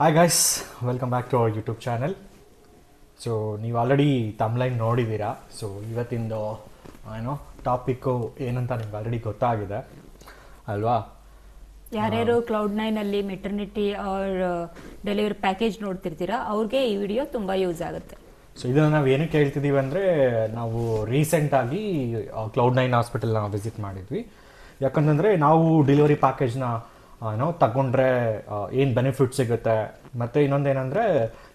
Hi guys welcome back to our YouTube channel so ನೀವು already ತಮ್ಲೈನ್ ನೋಡಿದ್ದೀರಾ? So ಇವತ್ತಿಂದು ಏನೋ topic ಏನಂತ ನಿಮ್ಗೆ ಆಲ್ರೆಡಿ ಗೊತ್ತಾಗಿದೆ ಅಲ್ವಾ? ಯಾರ್ಯಾರು ಕ್ಲೌಡ್ ನೈನಲ್ಲಿ ಅಲ್ಲಿ ಮೆಟರ್ನಿಟಿ ಆರ್ ಡೆಲಿವರಿ ಪ್ಯಾಕೇಜ್ ನೋಡ್ತಿರ್ತೀರಾ ಅವ್ರಿಗೆ ಈ ವಿಡಿಯೋ ತುಂಬ ಯೂಸ್ ಆಗುತ್ತೆ. ಸೊ ಇದನ್ನು ನಾವು ಏನಕ್ಕೆ ಹೇಳ್ತಿದ್ದೀವಿ ಅಂದರೆ ನಾವು ರೀಸೆಂಟಾಗಿ ಕ್ಲೌಡ್ ನೈನ್ ಹಾಸ್ಪಿಟಲ್ನ ವಿಸಿಟ್ ಮಾಡಿದ್ವಿ. ಯಾಕಂತಂದರೆ ನಾವು ಡೆಲಿವರಿ ಪ್ಯಾಕೇಜ್ನ ಏನೋ ತಗೊಂಡ್ರೆ ಏನು ಬೆನಿಫಿಟ್ ಸಿಗುತ್ತೆ? ಮತ್ತು ಇನ್ನೊಂದೇನೆಂದರೆ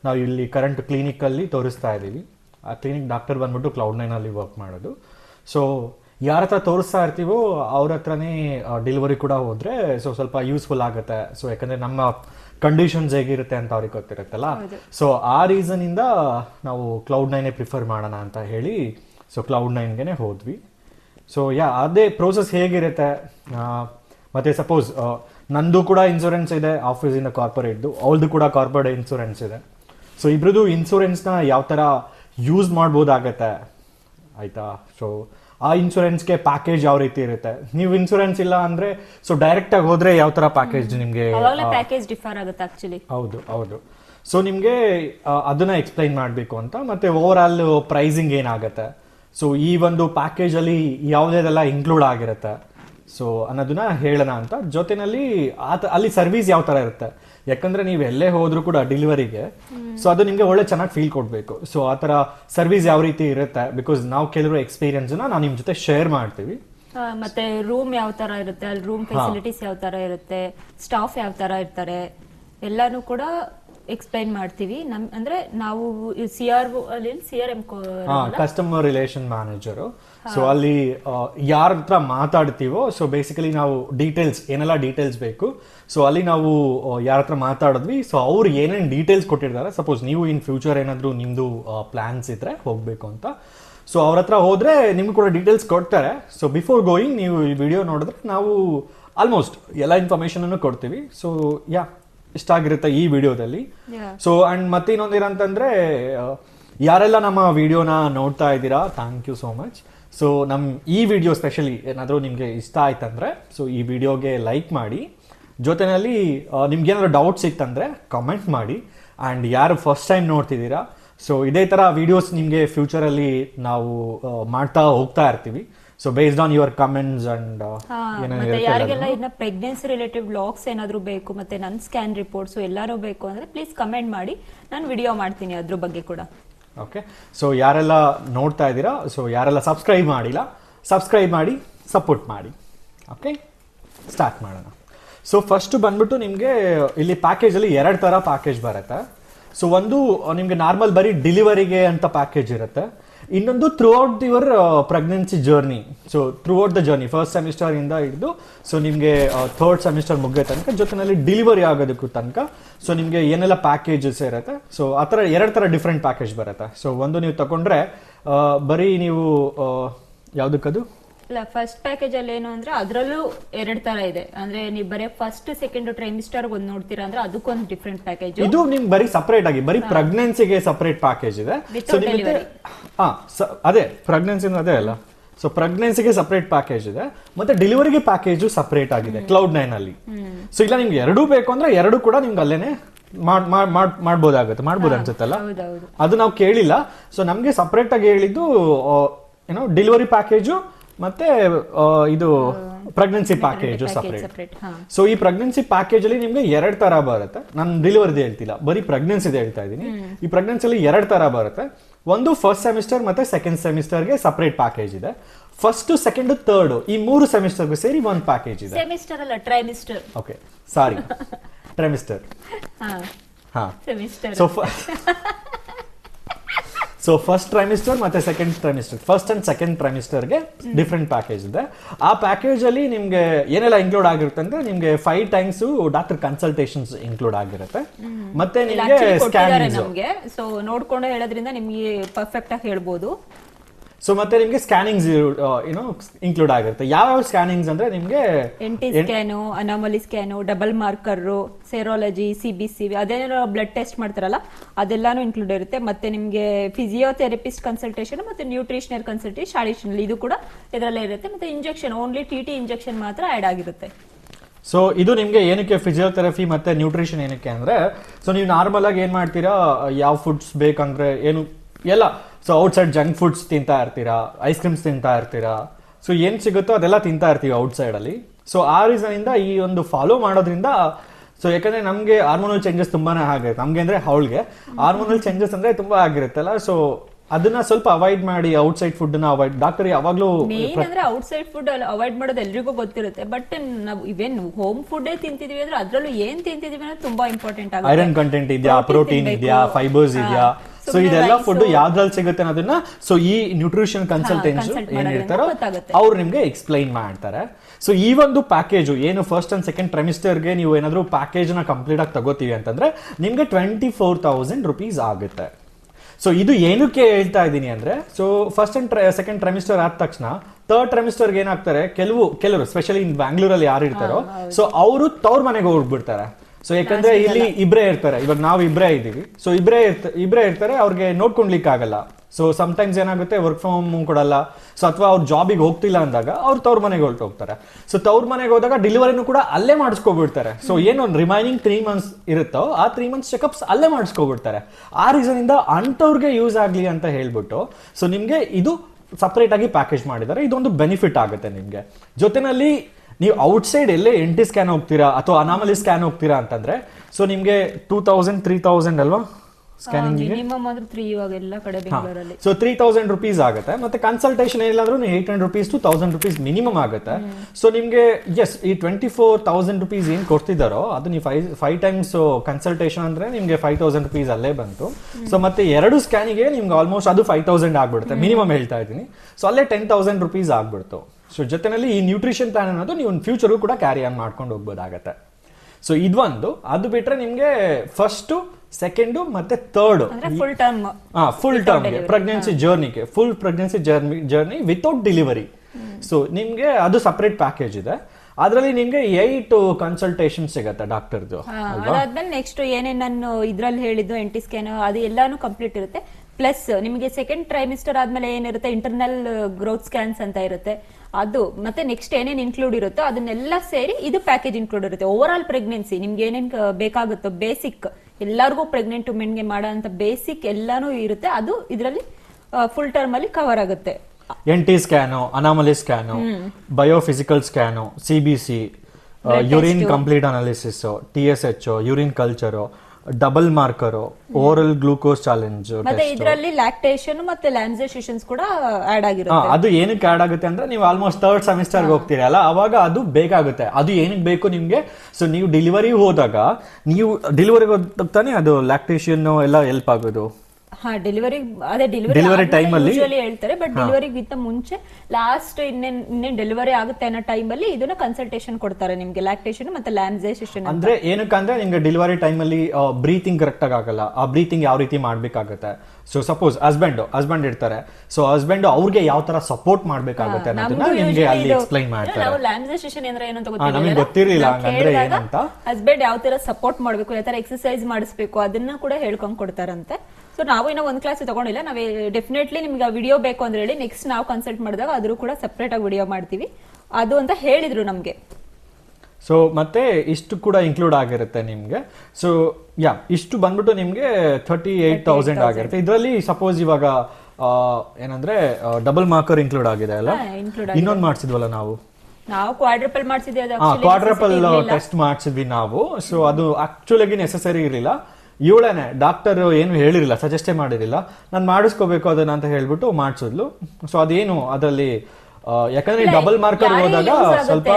ನಾವು ಇಲ್ಲಿ ಕರೆಂಟ್ ಕ್ಲಿನಿಕಲ್ಲಿ ತೋರಿಸ್ತಾ ಇದ್ದೀವಿ. ಆ ಕ್ಲಿನಿಕ್ ಡಾಕ್ಟರ್ ಬಂದ್ಬಿಟ್ಟು ಕ್ಲೌಡ್ ನೈನಲ್ಲಿ ವರ್ಕ್ ಮಾಡೋದು. ಸೊ ಯಾರ ಹತ್ರ ತೋರಿಸ್ತಾ ಇರ್ತೀವೋ ಅವ್ರ ಹತ್ರನೇ ಡೆಲಿವರಿ ಕೂಡ ಹೋದರೆ ಸೊ ಸ್ವಲ್ಪ ಯೂಸ್ಫುಲ್ ಆಗುತ್ತೆ. ಸೊ ಯಾಕಂದರೆ ನಮ್ಮ ಕಂಡೀಷನ್ಸ್ ಹೇಗಿರುತ್ತೆ ಅಂತ ಅವ್ರಿಗೆ ಗೊತ್ತಿರುತ್ತಲ್ಲ. ಸೊ ಆ ರೀಸನಿಂದ ನಾವು ಕ್ಲೌಡ್ ನೈನೇ ಪ್ರಿಫರ್ ಮಾಡೋಣ ಅಂತ ಹೇಳಿ ಸೊ ಕ್ಲೌಡ್ ನೈನ್ಗೆ ಹೋದ್ವಿ. ಸೊ ಯಾ ಅದೇ ಪ್ರೋಸೆಸ್ ಹೇಗಿರುತ್ತೆ? ಮತ್ತೆ ಸಪೋಸ್ ನಂದು ಕೂಡ ಇನ್ಶೂರೆನ್ಸ್ ಇದೆ ಆಫೀಸಿಂದ ಕಾರ್ಪೊರೇಟ್ದು ಅವಳದು ಕೂಡ ಕಾರ್ಪೊರೇಟ್ ಇನ್ಶೂರೆನ್ಸ್ ಇದೆ. ಸೊ ಇಬ್ರದ್ದು ನ ಯಾವ ಥರ ಯೂಸ್ ಮಾಡ್ಬೋದಾಗತ್ತೆ? ಆಯ್ತಾ? ಸೊ ಆ ಇನ್ಶೂರೆನ್ಸ್ಗೆ ಪ್ಯಾಕೇಜ್ ಯಾವ ರೀತಿ ಇರುತ್ತೆ? ನೀವು ಇನ್ಶೂರೆನ್ಸ್ ಇಲ್ಲ ಅಂದ್ರೆ ಸೊ ಡೈರೆಕ್ಟ್ ಆಗಿ ಹೋದ್ರೆ ಯಾವ ತರ ಪ್ಯಾಕೇಜ್ ನಿಮ್ಗೆ ಪ್ಯಾಕೇಜ್ ಡಿಫರ್ ಆಗುತ್ತೆ ಆಕ್ಚುಲಿ ಹೌದು ಹೌದು. ಸೊ ನಿಮಗೆ ಅದನ್ನ ಎಕ್ಸ್ಪ್ಲೈನ್ ಮಾಡಬೇಕು ಅಂತ ಮತ್ತೆ ಓವರ್ ಆಲ್ ಪ್ರೈಸಿಂಗ್ ಏನಾಗುತ್ತೆ? ಸೊ ಈ ಒಂದು ಪ್ಯಾಕೇಜ್ ಅಲ್ಲಿ ಯಾವುದೇದೆಲ್ಲ ಇನ್ಕ್ಲೂಡ್ ಆಗಿರುತ್ತೆ? ಸೊ ಅನ್ನೋದನ್ನ ಹೇಳೋಣ ಅಂತ. ಜೊತೆನಲ್ಲಿ ಆತ ಅಲ್ಲಿ ಸರ್ವಿಸ್ ಯಾವ ತರ ಇರುತ್ತೆ? ಯಾಕಂದ್ರೆ ನೀವು ಎಲ್ಲೇ ಹೋದ್ರೂ ಕೂಡ ಡೆಲಿವರಿಗೆ ಸೊ ಅದು ನಿಮಗೆ ಒಳ್ಳೆ ಚೆನ್ನಾಗಿ ಫೀಲ್ ಕೊಡಬೇಕು. ಸೊ ಆ ಥರ ಸರ್ವಿಸ್ ಯಾವ ರೀತಿ ಇರುತ್ತೆ? ಬಿಕಾಸ್ ನಾವು ಕೆಲವರು ಎಕ್ಸ್ಪೀರಿಯನ್ಸ್ನ ನಾವು ನಿಮ್ಮ ಜೊತೆ ಶೇರ್ ಮಾಡ್ತೀವಿ. ಮತ್ತೆ ರೂಮ್ ಯಾವ ತರ ಇರುತ್ತೆ? ಅಲ್ಲಿ ರೂಮ್ ಫೆಸಿಲಿಟೀಸ್ ಯಾವ ತರ ಇರುತ್ತೆ? ಸ್ಟಾಫ್ ಯಾವ ತರ ಇರ್ತಾರೆ? ಎಲ್ಲಾನು ಕೂಡ ಎಕ್ಸ್ಪ್ಲೈನ್ ಮಾಡ್ತೀವಿ. ನಮ್ ಅಂದ್ರೆ ನಾವು ಸಿ ಆರ್ ಅಲ್ಲಿ C R M customer relation manager so ಅಲ್ಲಿ ಯಾರ ಹತ್ರ ಮಾತಾಡ್ತೀವೋ ಸೊ ಬೇಸಿಕಲಿ ನಾವು ಡೀಟೇಲ್ಸ್ ಏನೆಲ್ಲ ಡೀಟೇಲ್ಸ್ ಬೇಕು ಸೊ ಅಲ್ಲಿ ನಾವು ಯಾರ ಹತ್ರ ಮಾತಾಡಿದ್ವಿ ಸೊ ಅವ್ರು ಏನೇನು ಡೀಟೇಲ್ಸ್ ಕೊಟ್ಟಿರ್ತಾರೆ ಸಪೋಸ್ ನೀವು ಇನ್ ಫ್ಯೂಚರ್ ಏನಾದರೂ ನಿಮ್ಮದು ಪ್ಲಾನ್ಸ್ ಇದ್ರೆ ಹೋಗಬೇಕು ಅಂತ. ಸೊ ಅವ್ರ ಹತ್ರ ಹೋದ್ರೆ ನಿಮ್ಗೆ ಕೂಡ ಡೀಟೇಲ್ಸ್ ಕೊಡ್ತಾರೆ. ಸೊ ಬಿಫೋರ್ ಗೋಯಿಂಗ್ ನೀವು ಈ ವಿಡಿಯೋ ನೋಡಿದ್ರೆ ನಾವು ಆಲ್ಮೋಸ್ಟ್ ಎಲ್ಲ ಇನ್ಫಾರ್ಮೇಶನ್ ಕೊಡ್ತೀವಿ. ಸೊ ಯಾ ಇಷ್ಟ ಆಗಿರುತ್ತೆ ಈ ವಿಡಿಯೋದಲ್ಲಿ ಸೊ ಅಂಡ್ ಮತ್ತೆ ಇನ್ನೊಂದೇನಂತಂದ್ರೆ ಯಾರೆಲ್ಲ ನಮ್ಮ ವಿಡಿಯೋನ ನೋಡ್ತಾ ಇದ್ದೀರಾ thank you so much so ನಮ್ಮ ಈ ವಿಡಿಯೋ ಸ್ಪೆಷಲಿ ಏನಾದರೂ ನಿಮಗೆ ಇಷ್ಟ ಆಯ್ತಂದ್ರೆ ಸೊ ಈ ವಿಡಿಯೋಗೆ ಲೈಕ್ ಮಾಡಿ. ಜೊತೆನಲ್ಲಿ ನಿಮ್ಗೆ ಏನಾದ್ರು ಡೌಟ್ಸ್ ಇತ್ತಂದ್ರೆ ಕಮೆಂಟ್ ಮಾಡಿ. ಆ್ಯಂಡ್ ಯಾರು ಫಸ್ಟ್ ಟೈಮ್ ನೋಡ್ತಿದ್ದೀರಾ ಸೊ ಇದೇ ಥರ ವಿಡಿಯೋಸ್ ನಿಮಗೆ ಫ್ಯೂಚರಲ್ಲಿ ನಾವು ಮಾಡ್ತಾ ಹೋಗ್ತಾ ಇರ್ತೀವಿ. So based on your comments and ಯಾರಿಗೆಲ್ಲ ಇನ್ನ ಪ್ರೆಗ್ನೆನ್ಸಿ ರಿಲೇಟಿವ್ ಬ್ಲಾಗ್ಸ್ ಏನಾದರೂ ಬೇಕು ಮತ್ತೆ ನನ್ ಸ್ಕ್ಯಾನ್ ರಿಪೋರ್ಟ್ಸ್ ಎಲ್ಲರೂ ಬೇಕು ಅಂದ್ರೆ ಪ್ಲೀಸ್ ಕಮೆಂಟ್ ಮಾಡಿ. ನಾನು ವಿಡಿಯೋ ಮಾಡ್ತೀನಿ ಅದ್ರ ಬಗ್ಗೆ ಕೂಡ. ಓಕೆ ಸೊ ಯಾರೆಲ್ಲ ನೋಡ್ತಾ ಇದ್ದೀರಾ ಸೊ ಯಾರೆಲ್ಲ ಸಬ್ಸ್ಕ್ರೈಬ್ ಮಾಡಿಲ್ಲ ಸಬ್ಸ್ಕ್ರೈಬ್ ಮಾಡಿ ಸಪೋರ್ಟ್ ಮಾಡಿ. ಓಕೆ ಸ್ಟಾರ್ಟ್ ಮಾಡೋಣ. ಸೊ ಫಸ್ಟ್ ಬಂದ್ಬಿಟ್ಟು ನಿಮಗೆ ಇಲ್ಲಿ ಪ್ಯಾಕೇಜಲ್ಲಿ ಎರಡು ಥರ ಪ್ಯಾಕೇಜ್ ಬರುತ್ತೆ. ಸೊ ಒಂದು, ನಿಮಗೆ ನಾರ್ಮಲ್ ಬರೀ ಡಿಲಿವರಿಗೆ ಅಂತ ಪ್ಯಾಕೇಜ್ ಇರುತ್ತೆ. ಇನ್ನೊಂದು throughout your pregnancy journey so throughout the journey first semester ಇಂದ ಹಿಡಿದು ಸೊ ನಿಮಗೆ ಥರ್ಡ್ ಸೆಮಿಸ್ಟರ್ ಮುಗಿಯೋ ತನಕ ಜೊತೆನಲ್ಲಿ ಡಿಲಿವರಿ ಆಗೋದಕ್ಕೂ ತನಕ ಸೊ ನಿಮಗೆ ಏನೆಲ್ಲ ಪ್ಯಾಕೇಜಸ್ ಇರುತ್ತೆ ಸೊ ಆ ಥರ ಎರಡು ಥರ ಡಿಫ್ರೆಂಟ್ ಪ್ಯಾಕೇಜ್ ಬರುತ್ತೆ. ಸೊ ಒಂದು ನೀವು ತಗೊಂಡ್ರೆ ಆ, ಬರೀ ನೀವು ಆ, ಯಾವ್ದಕ್ಕದು? ಇಲ್ಲ ಫಸ್ಟ್ ಪ್ಯಾಕೇಜ್ ಅಲ್ಲಿ ಏನು ಅಂದ್ರೆ ಅದರಲ್ಲೂ ಎರಡ್ ತರ ಇದೆ. ಅಂದ್ರೆ ನೀವು ಬರೀ ಫಸ್ಟ್ ಸೆಕೆಂಡ್ ಟ್ರೈಮಿಸ್ಟರ್ ಒಂದ್ ನೋಡ್ತೀರಾ ಅಂದ್ರೆ ಅದಕ್ಕೊಂದು ಡಿಫ್ರೆಂಟ್ ಪ್ಯಾಕೇಜ್ ಇದು ನಿಮ್ಗೆ ಬರೀ ಸಪರೇಟ್ ಆಗಿ ಬರೀ ಪ್ರೆಗ್ನೆನ್ಸಿಗೆ ಸಪರೇಟ್ ಪ್ಯಾಕೇಜ್ ಇದೆ. ನಿಮಗೆ ಸ- ಅದೇ ಪ್ರೆಗ್ನೆನ್ಸಿ ಅದೇ ಅಲ್ಲ. ಸೊ ಪ್ರೆಗ್ನೆನ್ಸಿಗೆ ಸಪರೇಟ್ ಪ್ಯಾಕೇಜ್ ಇದೆ ಮತ್ತೆ ಡೆಲಿವರಿಗೆ ಪ್ಯಾಕೇಜು ಸಪರೇಟ್ ಆಗಿದೆ ಕ್ಲೌಡ್ ನೈನ್ ಅಲ್ಲಿ. ಸೊ ಇಲ್ಲ ನಿಮ್ಗೆ ಎರಡೂ ಬೇಕು ಅಂದ್ರೆ ಎರಡು ಕೂಡ ನಿಮ್ಗೆ ಅಲ್ಲೇನೆ ಮಾಡ್- ಮಾಡ್- ಮಾಡ್- ಮಾಡ್ಬೋದಾಗುತ್ತೆ ಮಾಡ್ಬೋದು ಅನ್ಸುತ್ತಲ್ಲ? ಹೌದೌದು. ಅದು ನಾವು ಕೇಳಿಲ್ಲ. ಸೊ ನಮ್ಗೆ ಸಪರೇಟ್ ಆಗಿ ಹೇಳಿದ್ದು ಏನೋ ಡೆಲಿವರಿ ಪ್ಯಾಕೇಜು ಮತ್ತೆ ಇದು ಪ್ರೆಗ್ನೆನ್ಸಿ ಪ್ಯಾಕೇಜು ಸಪರೇಟ್ ಸೊ ಈ ಪ್ರೆಗ್ನೆನ್ಸಿ ಪ್ಯಾಕೇಜ್ ಅಲ್ಲಿ ನಿಮ್ಗೆ ಎರಡ್ ತರ ಬರುತ್ತೆ. ನಾನು ಡೆಲಿವರಿದು ಹೇಳ್ತಿಲ್ಲ ಬರೀ ಪ್ರೆಗ್ನೆನ್ಸಿ ಹೇಳ್ತಾ ಇದ್ದೀನಿ. ಈ ಪ್ರೆಗ್ನೆನ್ಸಿ ಅಲ್ಲಿ ಎರಡ್ ತರ ಬರುತ್ತೆ. ಒಂದು ಫಸ್ಟ್ ಸೆಮಿಸ್ಟರ್ ಮತ್ತೆ ಸೆಕೆಂಡ್ ಸೆಮಿಸ್ಟರ್ಗೆ ಸಪ್ರೇಟ್ ಪ್ಯಾಕೇಜ್ ಇದೆ. ಫಸ್ಟ್ ಸೆಕೆಂಡ್ ಥರ್ಡ್ ಈ ಮೂರು ಸೆಮಿಸ್ಟರ್ಗೂ ಸೇರಿ ಒಂದು ಪ್ಯಾಕೇಜ್ ಇದೆ. ಸೆಮಿಸ್ಟರ್ ಅಲ್ಲ ಟ್ರೈಮಿಸ್ಟರ್ ಓಕೆ ಸಾರಿ ಟ್ರೈಮಿಸ್ಟರ್ ಹಾ. ಹಾ. Semester so so first trimester ಮತ್ತೆ second trimester first and second ಟ್ರೈಮಿಸ್ಟರ್ಗೆ different package ಇದೆ. ಆ ಪ್ಯಾಕೇಜ್ ಅಲ್ಲಿ ನಿಮ್ಗೆ ಏನೆಲ್ಲ ಇನ್ಕ್ಲೂಡ್ ಆಗಿರುತ್ತೆ ಅಂದ್ರೆ ನಿಮ್ಗೆ five times doctor consultations include ಆಗಿರುತ್ತೆ. ಮತ್ತೆ ನಿಮ್ಗೆ ಸ್ಕ್ಯಾನಿಂಗ್ ಸ್ಕ್ಯಾನಿಂಗ್ಸ್ ಸೊ ನೋಡ್ಕೊಂಡು ಹೇಳೋದ್ರಿಂದ ನಿಮ್ಗೆ ಪರ್ಫೆಕ್ಟ್ ಆಗಿ ಹೇಳ್ಬೋದು. ಸೊ ಮತ್ತೆ ನಿಮ್ಗೆ ಸ್ಕ್ಯಾನಿಂಗ್ಸ್ ಏನೋ ಇನ್ಕ್ಲೂಡ್ ಆಗಿರುತ್ತೆ ಯಾವ್ಯಾವ ಸ್ಕ್ಯಾನಿಂಗ್ಸ್ ಅಂದ್ರೆ ನಿಮ್ಗೆ N T scan anomaly scan double marker serology C B C ಅದೇನೋ ಬ್ಲಡ್ ಟೆಸ್ಟ್ ಮಾಡ್ತಾರಲ್ಲ ಅದೆಲ್ಲಾನು ಇನ್ಕ್ಲೂಡ್ ಇರುತ್ತೆ. ಮತ್ತೆ ನಿಮ್ಗೆ ಫಿಸಿಯೋಥೆರಪಿಸ್ಟ್ ಕನ್ಸಲ್ಟೇಷನ್ ಮತ್ತೆ ನ್ಯೂಟ್ರಿಷನಲ್ ಕನ್ಸಲ್ಟೇಷನ್ ಶಾಡಿಷನಲ್ ಇದು ಕೂಡ ಇದರಲ್ಲೇ ಇರುತ್ತೆ. ಮತ್ತೆ injection only T T injection ಮಾತ್ರ ಆಡ್ ಆಗಿರುತ್ತೆ. ಸೊ ಇದು ನಿಮಗೆ ಏನಕ್ಕೆ ಫಿಸಿಯೋಥೆರಪಿ ಮತ್ತೆ ನ್ಯೂಟ್ರಿಷನ್ ಏನಕ್ಕೆ ಅಂದ್ರೆ ಸೊ ನೀವು ನಾರ್ಮಲ್ ಆಗಿ ಏನ್ ಮಾಡ್ತೀರಾ ಯಾವ ಫುಡ್ಸ್ ಬೇಕಂದ್ರೆ ಏನು ಎಲ್ಲ ಸೊ ಔಟ್ಸೈಡ್ ಜಂಕ್ ಫುಡ್ಸ್ ತಿಂತಾ ಇರ್ತೀರಾ? ಐಸ್ ಕ್ರೀಮ್ಸ್ ತಿಂತಾ ಇರ್ತೀರಾ? ಸೊ ಏನ್ ಸಿಗುತ್ತೋ ಅದೆಲ್ಲ ತಿಂತಾ ಇರ್ತೀವಿ ಔಟ್ಸೈಡಲ್ಲಿ ಸೊ ಆ ರೀಸನ್ ಇಂದ ಈ ಒಂದು ಫಾಲೋ ಮಾಡೋದ್ರಿಂದ ಸೊ ಯಾಕಂದ್ರೆ ನಮ್ಗೆ ಹಾರ್ಮೋನಲ್ ಚೇಂಜಸ್ ತುಂಬಾನೇ ಆಗಿರುತ್ತೆ ನಮ್ಗೆ ಅಂದ್ರೆ ಅವಳಿಗೆ ಹಾರ್ಮೋನಲ್ ಚೇಂಜಸ್ ಅಂದ್ರೆ ತುಂಬಾ ಆಗಿರುತ್ತಲ್ಲ ಸೊ ಅದನ್ನ ಸ್ವಲ್ಪ ಅವಾಯ್ಡ್ ಮಾಡಿ ಔಟ್ಸೈಡ್ ಫುಡ್ನ ಅವಾಯ್ಡ್ ಡಾಕ್ಟರ್ ಯಾವಾಗ್ಲೂ ಮೇನ್ ಅಂದ್ರೆ ಔಟ್ಸೈಡ್ ಫುಡ್ ಅವಾಯ್ಡ್ ಮಾಡೋದು ಎಲ್ರಿಗೂ ಗೊತ್ತಿರುತ್ತೆ. ಬಟ್ ನಾವು ಇವೇನ್ ಹೋಮ್ ಫುಡ್ ತಿಂತಿದೀವಿ ಅಂದ್ರೆ ಅದ್ರಲ್ಲೂ ಏನ್ ತಿಂತಿದೀವಿ ಅನ್ನೋದು ತುಂಬಾ ಇಂಪಾರ್ಟೆಂಟ್ ಆಗುತ್ತೆ. ಐರನ್ ಕಂಟೆಂಟ್ ಇದೆಯಾ? ಪ್ರೋಟೀನ್. ಇದೆಯಾ? ಫೈಬರ್ಸ್. ಇದೆಯಾ? ಸೊ ಇದೆಲ್ಲ ಫುಡ್ ಯಾವ್ದ್ರಲ್ಲಿ ಸಿಗುತ್ತೆ ಅನ್ನೋದನ್ನ ಸೊ ಈ ನ್ಯೂಟ್ರಿಷನ್ ಕನ್ಸಲ್ಟೆನ್ಸ್ ಏನಿರ್ತಾರೋ ಅವ್ರು ನಿಮ್ಗೆ ಎಕ್ಸ್ಪ್ಲೈನ್ ಮಾಡ್ತಾರೆ. ಸೊ ಈ ಒಂದು ಪ್ಯಾಕೇಜು ಏನು ಫಸ್ಟ್ ಅಂಡ್ ಸೆಕೆಂಡ್ ಟ್ರೆಮಿಸ್ಟರ್ಗೆ ನೀವು ಏನಾದ್ರು ಪ್ಯಾಕೇಜ್ನ ಕಂಪ್ಲೀಟ್ ಆಗಿ ತಗೋತೀವಿ ಅಂತಂದ್ರೆ ನಿಮ್ಗೆ ಟ್ವೆಂಟಿ ಫೋರ್ ತೌಸಂಡ್ ರುಪೀಸ್ ಆಗುತ್ತೆ. ಸೊ ಇದು ಏನಕ್ಕೆ ಹೇಳ್ತಾ ಇದ್ದೀನಿ ಅಂದ್ರೆ so first and second trimester ಆದ ತಕ್ಷಣ ಥರ್ಡ್ ಟ್ರೆಮಿಸ್ಟರ್ಗೆ ಏನಾಗ್ತಾರೆ ಕೆಲವು ಕೆಲವರು ಸ್ಪೆಷಲಿ ಇನ್ ಬ್ಯಾಂಗ್ಳೂರಲ್ಲಿ ಯಾರು ಇರ್ತಾರೋ ಸೊ ಅವರು ತವ್ರ ಮನೆಗೆ ಹೋಗ್ಬಿಡ್ತಾರೆ. ಸೊ ಯಾಕಂದ್ರೆ ಇಲ್ಲಿ ಇಬ್ರೇ ಇರ್ತಾರೆ. ಇವಾಗ ನಾವು ಇಬ್ರೇ ಇದ್ದೀವಿ. ಸೊ ಇಬ್ರೇ ಇರ್ತ ಇಬ್ರೇ ಇರ್ತಾರೆ. ಅವ್ರಿಗೆ ನೋಡ್ಕೊಳ್ಲಿಕ್ಕೆ ಆಗಲ್ಲ ಸೊ ಟೈಮ್ಸ್ ಏನಾಗುತ್ತೆ ವರ್ಕ್ ಫ್ರಮ್ ಹೋಮ್ ಕೊಡಲ್ಲ. ಸೊ ಅಥವಾ ಅವ್ರ ಜಾಬಿಗೆ ಹೋಗ್ತಿಲ್ಲ ಅಂದಾಗ ಅವ್ರು ತವ್ರ ಮನೆಗೆ ಹೊರಟೋಗ್ತಾರೆ ಸೊ ತವ್ರ ಮನೆಗೆ ಹೋದಾಗ ಡೆಲಿವರಿನೂ ಕೂಡ ಅಲ್ಲೇ ಮಾಡಿಸ್ಕೊಬಿಡ್ತಾರೆ. ಸೊ ಏನು ರಿಮೈನಿಂಗ್ ತ್ರೀ ಮಂತ್ಸ್ ಇರುತ್ತೋ ಆ ತ್ರೀ ಮಂತ್ಸ್ ಚೆಕಪ್ಸ್ ಅಲ್ಲೇ ಮಾಡಿಸ್ಕೊಬಿಡ್ತಾರೆ. ಆ ರೀಸನ್ ಇಂದ ಅಂಥವ್ರಿಗೆ ಯೂಸ್ ಆಗಲಿ ಅಂತ ಹೇಳ್ಬಿಟ್ಟು ಸೊ ನಿಮಗೆ ಇದು ಸಪ್ರೇಟ್ ಆಗಿ ಪ್ಯಾಕೇಜ್ ಮಾಡಿದ್ದಾರೆ. ಇದೊಂದು ಬೆನಿಫಿಟ್ ಆಗುತ್ತೆ ನಿಮಗೆ. ಜೊತೆನಲ್ಲಿ ನೀವು ಔಟ್ಸೈಡ್ ಎಲ್ಲೇ ಎನ್ ಟಿ ಸ್ಕ್ಯಾನ್ ಹೋಗ್ತೀರಾ ಅಥವಾ ಅನಾಮಲಿ ಸ್ಕ್ಯಾನ್ ಹೋಗ್ತೀರಾ ಅಂತಂದ್ರೆ ಸೊ ನಿಮ್ಗೆ ಟೂ ತೌಸಂಡ್ ತ್ರೀ ತೌಸಂಡ್ ಅಲ್ವಾ ಸ್ಕ್ಯಾನಿಂಗ್ ಮಿನಿಮಮ್ ಅಂದ್ರೆ ತ್ರೀ ಇವಾಗ ಎಲ್ಲ ಕಡೆ ಬೆಂಗಳೂರಲ್ಲಿ ಸೊ ತ್ರೀ ತೌಸಂಡ್ ರುಪೀಸ್ ಆಗುತ್ತೆ ಮತ್ತೆ consultation ಏನಿಲ್ಲಾಂದ್ರೂ eight hundred rupees to thousand rupees minimum ಆಗುತ್ತೆ. ಸೊ ನಿಮ್ಗೆ ಎಸ್ ಈ ಟ್ವೆಂಟಿ ಫೋರ್ ತೌಸಂಡ್ ರುಪೀಸ್ ಏನ್ ಕೊಡ್ತಿದ್ದಾರೋ ಅದು ನೀವು ಫೈವ್ ಫೈವ್ ಟೈಮ್ಸ್ ಕನ್ಸಲ್ಟೇಷನ್ ಅಂದ್ರೆ ನಿಮ್ಗೆ ಫೈವ್ ತೌಸಂಡ್ ರುಪೀಸ್ ಅಲ್ಲೇ ಬಂತು. ಸೊ ಮತ್ತೆ ಎರಡು ಸ್ಕ್ಯಾನಿಗೆ ನಿಮ್ಗೆ ಆಲ್ಮೋಸ್ಟ್ ಅದು ಫೈವ್ ತೌಸಂಡ್ ಆಗ್ಬಿಡುತ್ತೆ ಮಿನಿಮಮ್ ಹೇಳ್ತಾ ಇದ್ದೀನಿ. ಸೊ ಅಲ್ಲೇ ಟೆನ್ ತೌಸಂಡ್ ರುಪೀಸ್ ಆಗ್ಬಿಡ್ತು. ಸೊ ಜೊತೆನಲ್ಲಿ ಈ ನ್ಯೂಟ್ರಿಷನ್ ಪ್ಲಾನ್ ಅನ್ನೋದು ನೀವು ಫ್ಯೂಚರ್ಗೂ ಕೂಡ ಕ್ಯಾರಿ ಆನ್ ಮಾಡ್ಕೊಂಡು ಹೋಗ್ಬೋದಾಗತ್ತೆ. ಸೊ ಇದೊಂದು ಅದು ಬಿಟ್ರೆ ನಿಮ್ಗೆ ಫಸ್ಟ್ ಸೆಕೆಂಡು ಮತ್ತೆ ಥರ್ಡ್ ಅಂದ್ರೆ ಫುಲ್ ಟರ್ಮ್ ಹಾ. ಫುಲ್ ಟರ್ಮ್ಗೆ ಪ್ರೆಗ್ನೆನ್ಸಿ ಜರ್ನಿಗೆ full pregnancy journey journey without delivery so ನಿಮ್ಗೆ ಅದು ಸಪ್ರೇಟ್ ಪ್ಯಾಕೇಜ್ ಇದೆ. ಅದರಲ್ಲಿ ನಿಮ್ಗೆ ಏಟ್ ಕನ್ಸಲ್ಟೇಷನ್ ಸಿಗತ್ತೆ ಡಾಕ್ಟರ್ದು ಅದಾದ್ಮೇಲೆ ನೆಕ್ಸ್ಟ್ ಏನೇ ನಾನು ಇದ್ರಲ್ಲಿ ಹೇಳಿದ್ದು ಎಂಟಿ ಸ್ಕ್ಯಾನ್ ಅದು ಎಲ್ಲಾನು ಕಂಪ್ಲೀಟ್ ಇರುತ್ತೆ. ಪ್ಲಸ್ ನಿಮಗೆ ಸೆಕೆಂಡ್ ಟ್ರೈಮಿಸ್ಟರ್ ಆದ್ಮೇಲೆ ಏನಿರುತ್ತೆ? ಇಂಟರ್ನಲ್ ಗ್ರೋತ್ ಸ್ಕ್ಯಾನ್ಸ್ ಅಂತ ಇರುತ್ತೆ. ಅದು ಮತ್ತೆ ನೆಕ್ಸ್ಟ್ ಏನೇನ್ ಇನ್ಕ್ಲೂಡ್ ಇರುತ್ತೋ ಅದನ್ನೆಲ್ಲ ಸೇರಿ ಇದು ಪ್ಯಾಕೇಜ್ ಇನ್ಕ್ಲೂಡ್ ಇರುತ್ತೆ. ಓವರ್ ಆಲ್ ಪ್ರೆಗ್ನೆನ್ಸಿ ನಿಮ್ಗೆ ಏನೇನ್ ಬೇಕಾಗುತ್ತೋ ಬೇಸಿಕ್ ಎಲ್ಲರಿಗೂ ಪ್ರೆಗ್ನೆಂಟ್ ವುಮೆನ್ಗೆ ಮಾಡೋ ಅಂತ ಬೇಸಿಕ್ ಎಲ್ಲಾನು ಇರುತ್ತೆ. ಅದು ಇದರಲ್ಲಿ ಫುಲ್ ಟರ್ಮ್ ಅಲ್ಲಿ ಕವರ್ ಆಗುತ್ತೆ. N T scan anomaly scan biophysical scan C B C urine complete analysis T S H urine culture double marker oral glucose challenge ಮತ್ತೆ ಇದರಲ್ಲಿ ಲ್ಯಾಕ್ಟೇಷನ್ ಮತ್ತೆ ಲ್ಯಾನ್ಸೇಷನ್ಸ್ ಕೂಡ ಆಡ್ ಆಗಿರುತ್ತೆ. ಅದು ಏನಕ್ಕೆ ಆಡ್ ಆಗುತ್ತೆ ಅಂದ್ರೆ ನೀವು ಆಲ್ಮೋಸ್ಟ್ ಥರ್ಡ್ ಸೆಮಿಸ್ಟರ್ ಹೋಗ್ತೀರಲ್ಲ ಅವಾಗ ಅದು ಬೇಕಾಗುತ್ತೆ. ಅದು ಏನಕ್ಕೆ ಬೇಕು ನಿಮ್ಗೆ? ಸೊ ನೀವು ಡೆಲಿವರಿ ಹೋದಾಗ ನೀವು ಡೆಲಿವರಿಗೆ ಹೋದಾಗ ತಾನೇ ಅದು ಲ್ಯಾಕ್ಟೇಷನ್ ಎಲ್ಲ ಹೆಲ್ಪ್ ಆಗೋದು. ಹಾ ಡೆಲಿವರಿ ಅದೇ ಡೆಲಿವರಿ ಟೈಮ್ ಅಲ್ಲಿ- ಹೇಳ್ತಾರೆ ಬಟ್ ಡೆಲಿವರಿಗಿಂತ ಮುಂಚೆ ಲಾಸ್ಟ್ ಇನ್ನೇನ್ ಇನ್ನೇನ್ ಡೆಲಿವರಿ ಆಗುತ್ತೆ ಅನ್ನೋ ಟೈಮ್ ಅಲ್ಲಿ ಇದನ್ನ ಕನ್ಸಲ್ಟೇಷನ್ ಕೊಡ್ತಾರೆ ನಿಮ್ಗೆ ಲ್ಯಾಕ್ಟೇಷನ್ ಮತ್ತೆ ಲ್ಯಾನ್ಸೇಷನ್ ಅಂದ್ರೆ ಏನಕ್ಕಂದ್ರೆ ನಿಮ್ಗೆ ಡೆಲಿವರಿ ಟೈಮಲ್ಲಿ ಬ್ರೀತಿಂಗ್ ಕರೆಕ್ಟ್ ಆಗಿ ಆಗಲ್ಲ. ಆ ಬ್ರೀತಿಂಗ್ ಯಾವ ರೀತಿ ಮಾಡ್ಬೇಕಾಗತ್ತೆ? ಸೊ ಸಪೋಸ್ ಹಸ್ಬೆಂಡ್ ಹಸ್ಬೆಂಡ್ ಇರ್ತಾರೆ. ಸೊ ಹಸ್ಬೆಂಡ್ ಅವ್ರಿಗೆ ಯಾವ ತರ ಸಪೋರ್ಟ್ ಮಾಡ್ಬೇಕಾಗುತ್ತೆ ಅನ್ನೋದನ್ನ ನಿಮ್ಗೆ ಅಲ್ಲಿ ಎಕ್ಸ್ಪ್ಲೈನ್ ಮಾಡ್ತಾರೆ. ಅಂತ ನಮಗೆ ಗೊತ್ತಿರ್ಲಿಲ್ಲ ಹಂಗಂದ್ರೆ ಏನಂತ. ಹಸ್ಬೆಂಡ್ ಯಾವ ತರ ಸಪೋರ್ಟ್ ಮಾಡ್ಬೇಕು ಯಾವ ತರ ಎಕ್ಸರ್ಸೈಸ್ ಮಾಡಿಸ್ಬೇಕು ಅದನ್ನ ಕೂಡ ಹೇಳ್ಕೊಂಡ್ ಕೊಡ್ತಾರಂತೆ. ಸೊ ನಾವು ಇನ್ನೂ ಒಂದ್ ಕ್ಲಾಸ್ ತಗೊಂಡಿಲ್ಲ. ನಾವು ಡೆಫಿನೆಟ್ಲಿ ನಿಮ್ಗೆ ವಿಡಿಯೋ ಬೇಕು ಅಂದ್ರೆ ಹೇಳಿ ನೆಕ್ಸ್ಟ್ ನಾವು ಕನ್ಸಲ್ಟ್ ಮಾಡಿದಾಗ ಅದ್ರೂ ಕೂಡ ಸಪ್ರೇಟ್ ಆಗಿ ವಿಡಿಯೋ ಮಾಡ್ತೀವಿ. ಅದು ಅಂತ ಹೇಳಿದ್ರು ನಮ್ಗೆ. ಸೊ ಮತ್ತೆ ಇಷ್ಟು ಕೂಡ ಇನ್ಕ್ಲೂಡ್ ಆಗಿರುತ್ತೆ ನಿಮ್ಗೆ. ಸೊ ಯಾ ಇಷ್ಟು ಬಂದ್ಬಿಟ್ಟು ನಿಮ್ಗೆ ಥರ್ಟಿ ಏಟ್ ತೌಸಂಡ್ ಆಗಿರುತ್ತೆ. ಇದರಲ್ಲಿ ಸಪೋಸ್ ಇವಾಗ ಏನಂದ್ರೆ ಡಬಲ್ ಮಾರ್ಕರ್ ಇನ್ಕ್ಲೂಡ್ ಆಗಿದೆ ಅಲ್ಲ? ಇನ್ನೊಂದು ಮಾಡಿಸಿದ್ವಲ್ಲ ನಾವು? ನಾವು ಕ್ವಾಡ್ರಪಲ್ ಮಾಡ್ಸಿದ್ವಿ ಕ್ವಾಡ್ರಪಲ್ ಟೆಸ್ಟ್ ಮಾಡಿಸಿದ್ವಿ ನಾವು. ಸೊ ಅದು ಆಕ್ಚುಲಾಗಿ ನೆಸೆಸರಿ ಇರಲಿಲ್ಲ. ಇವಳೇನೆ ಡಾಕ್ಟರ್ ಏನು ಹೇಳಿರಲಿಲ್ಲ ಸಜೆಸ್ಟೇ ಮಾಡಿರಲಿಲ್ಲ. ನಾನು ಮಾಡಿಸ್ಕೋಬೇಕು ಅದನ್ನ ಅಂತ ಹೇಳ್ಬಿಟ್ಟು ಮಾಡಿಸಿದ್ಲು. ಸೊ ಅದೇನು ಅದರಲ್ಲಿ ಯಾಕಂದ್ರೆ ಡಬಲ್ ಮಾರ್ಕರ್ ಹೋದಾಗ ಸ್ವಲ್ಪ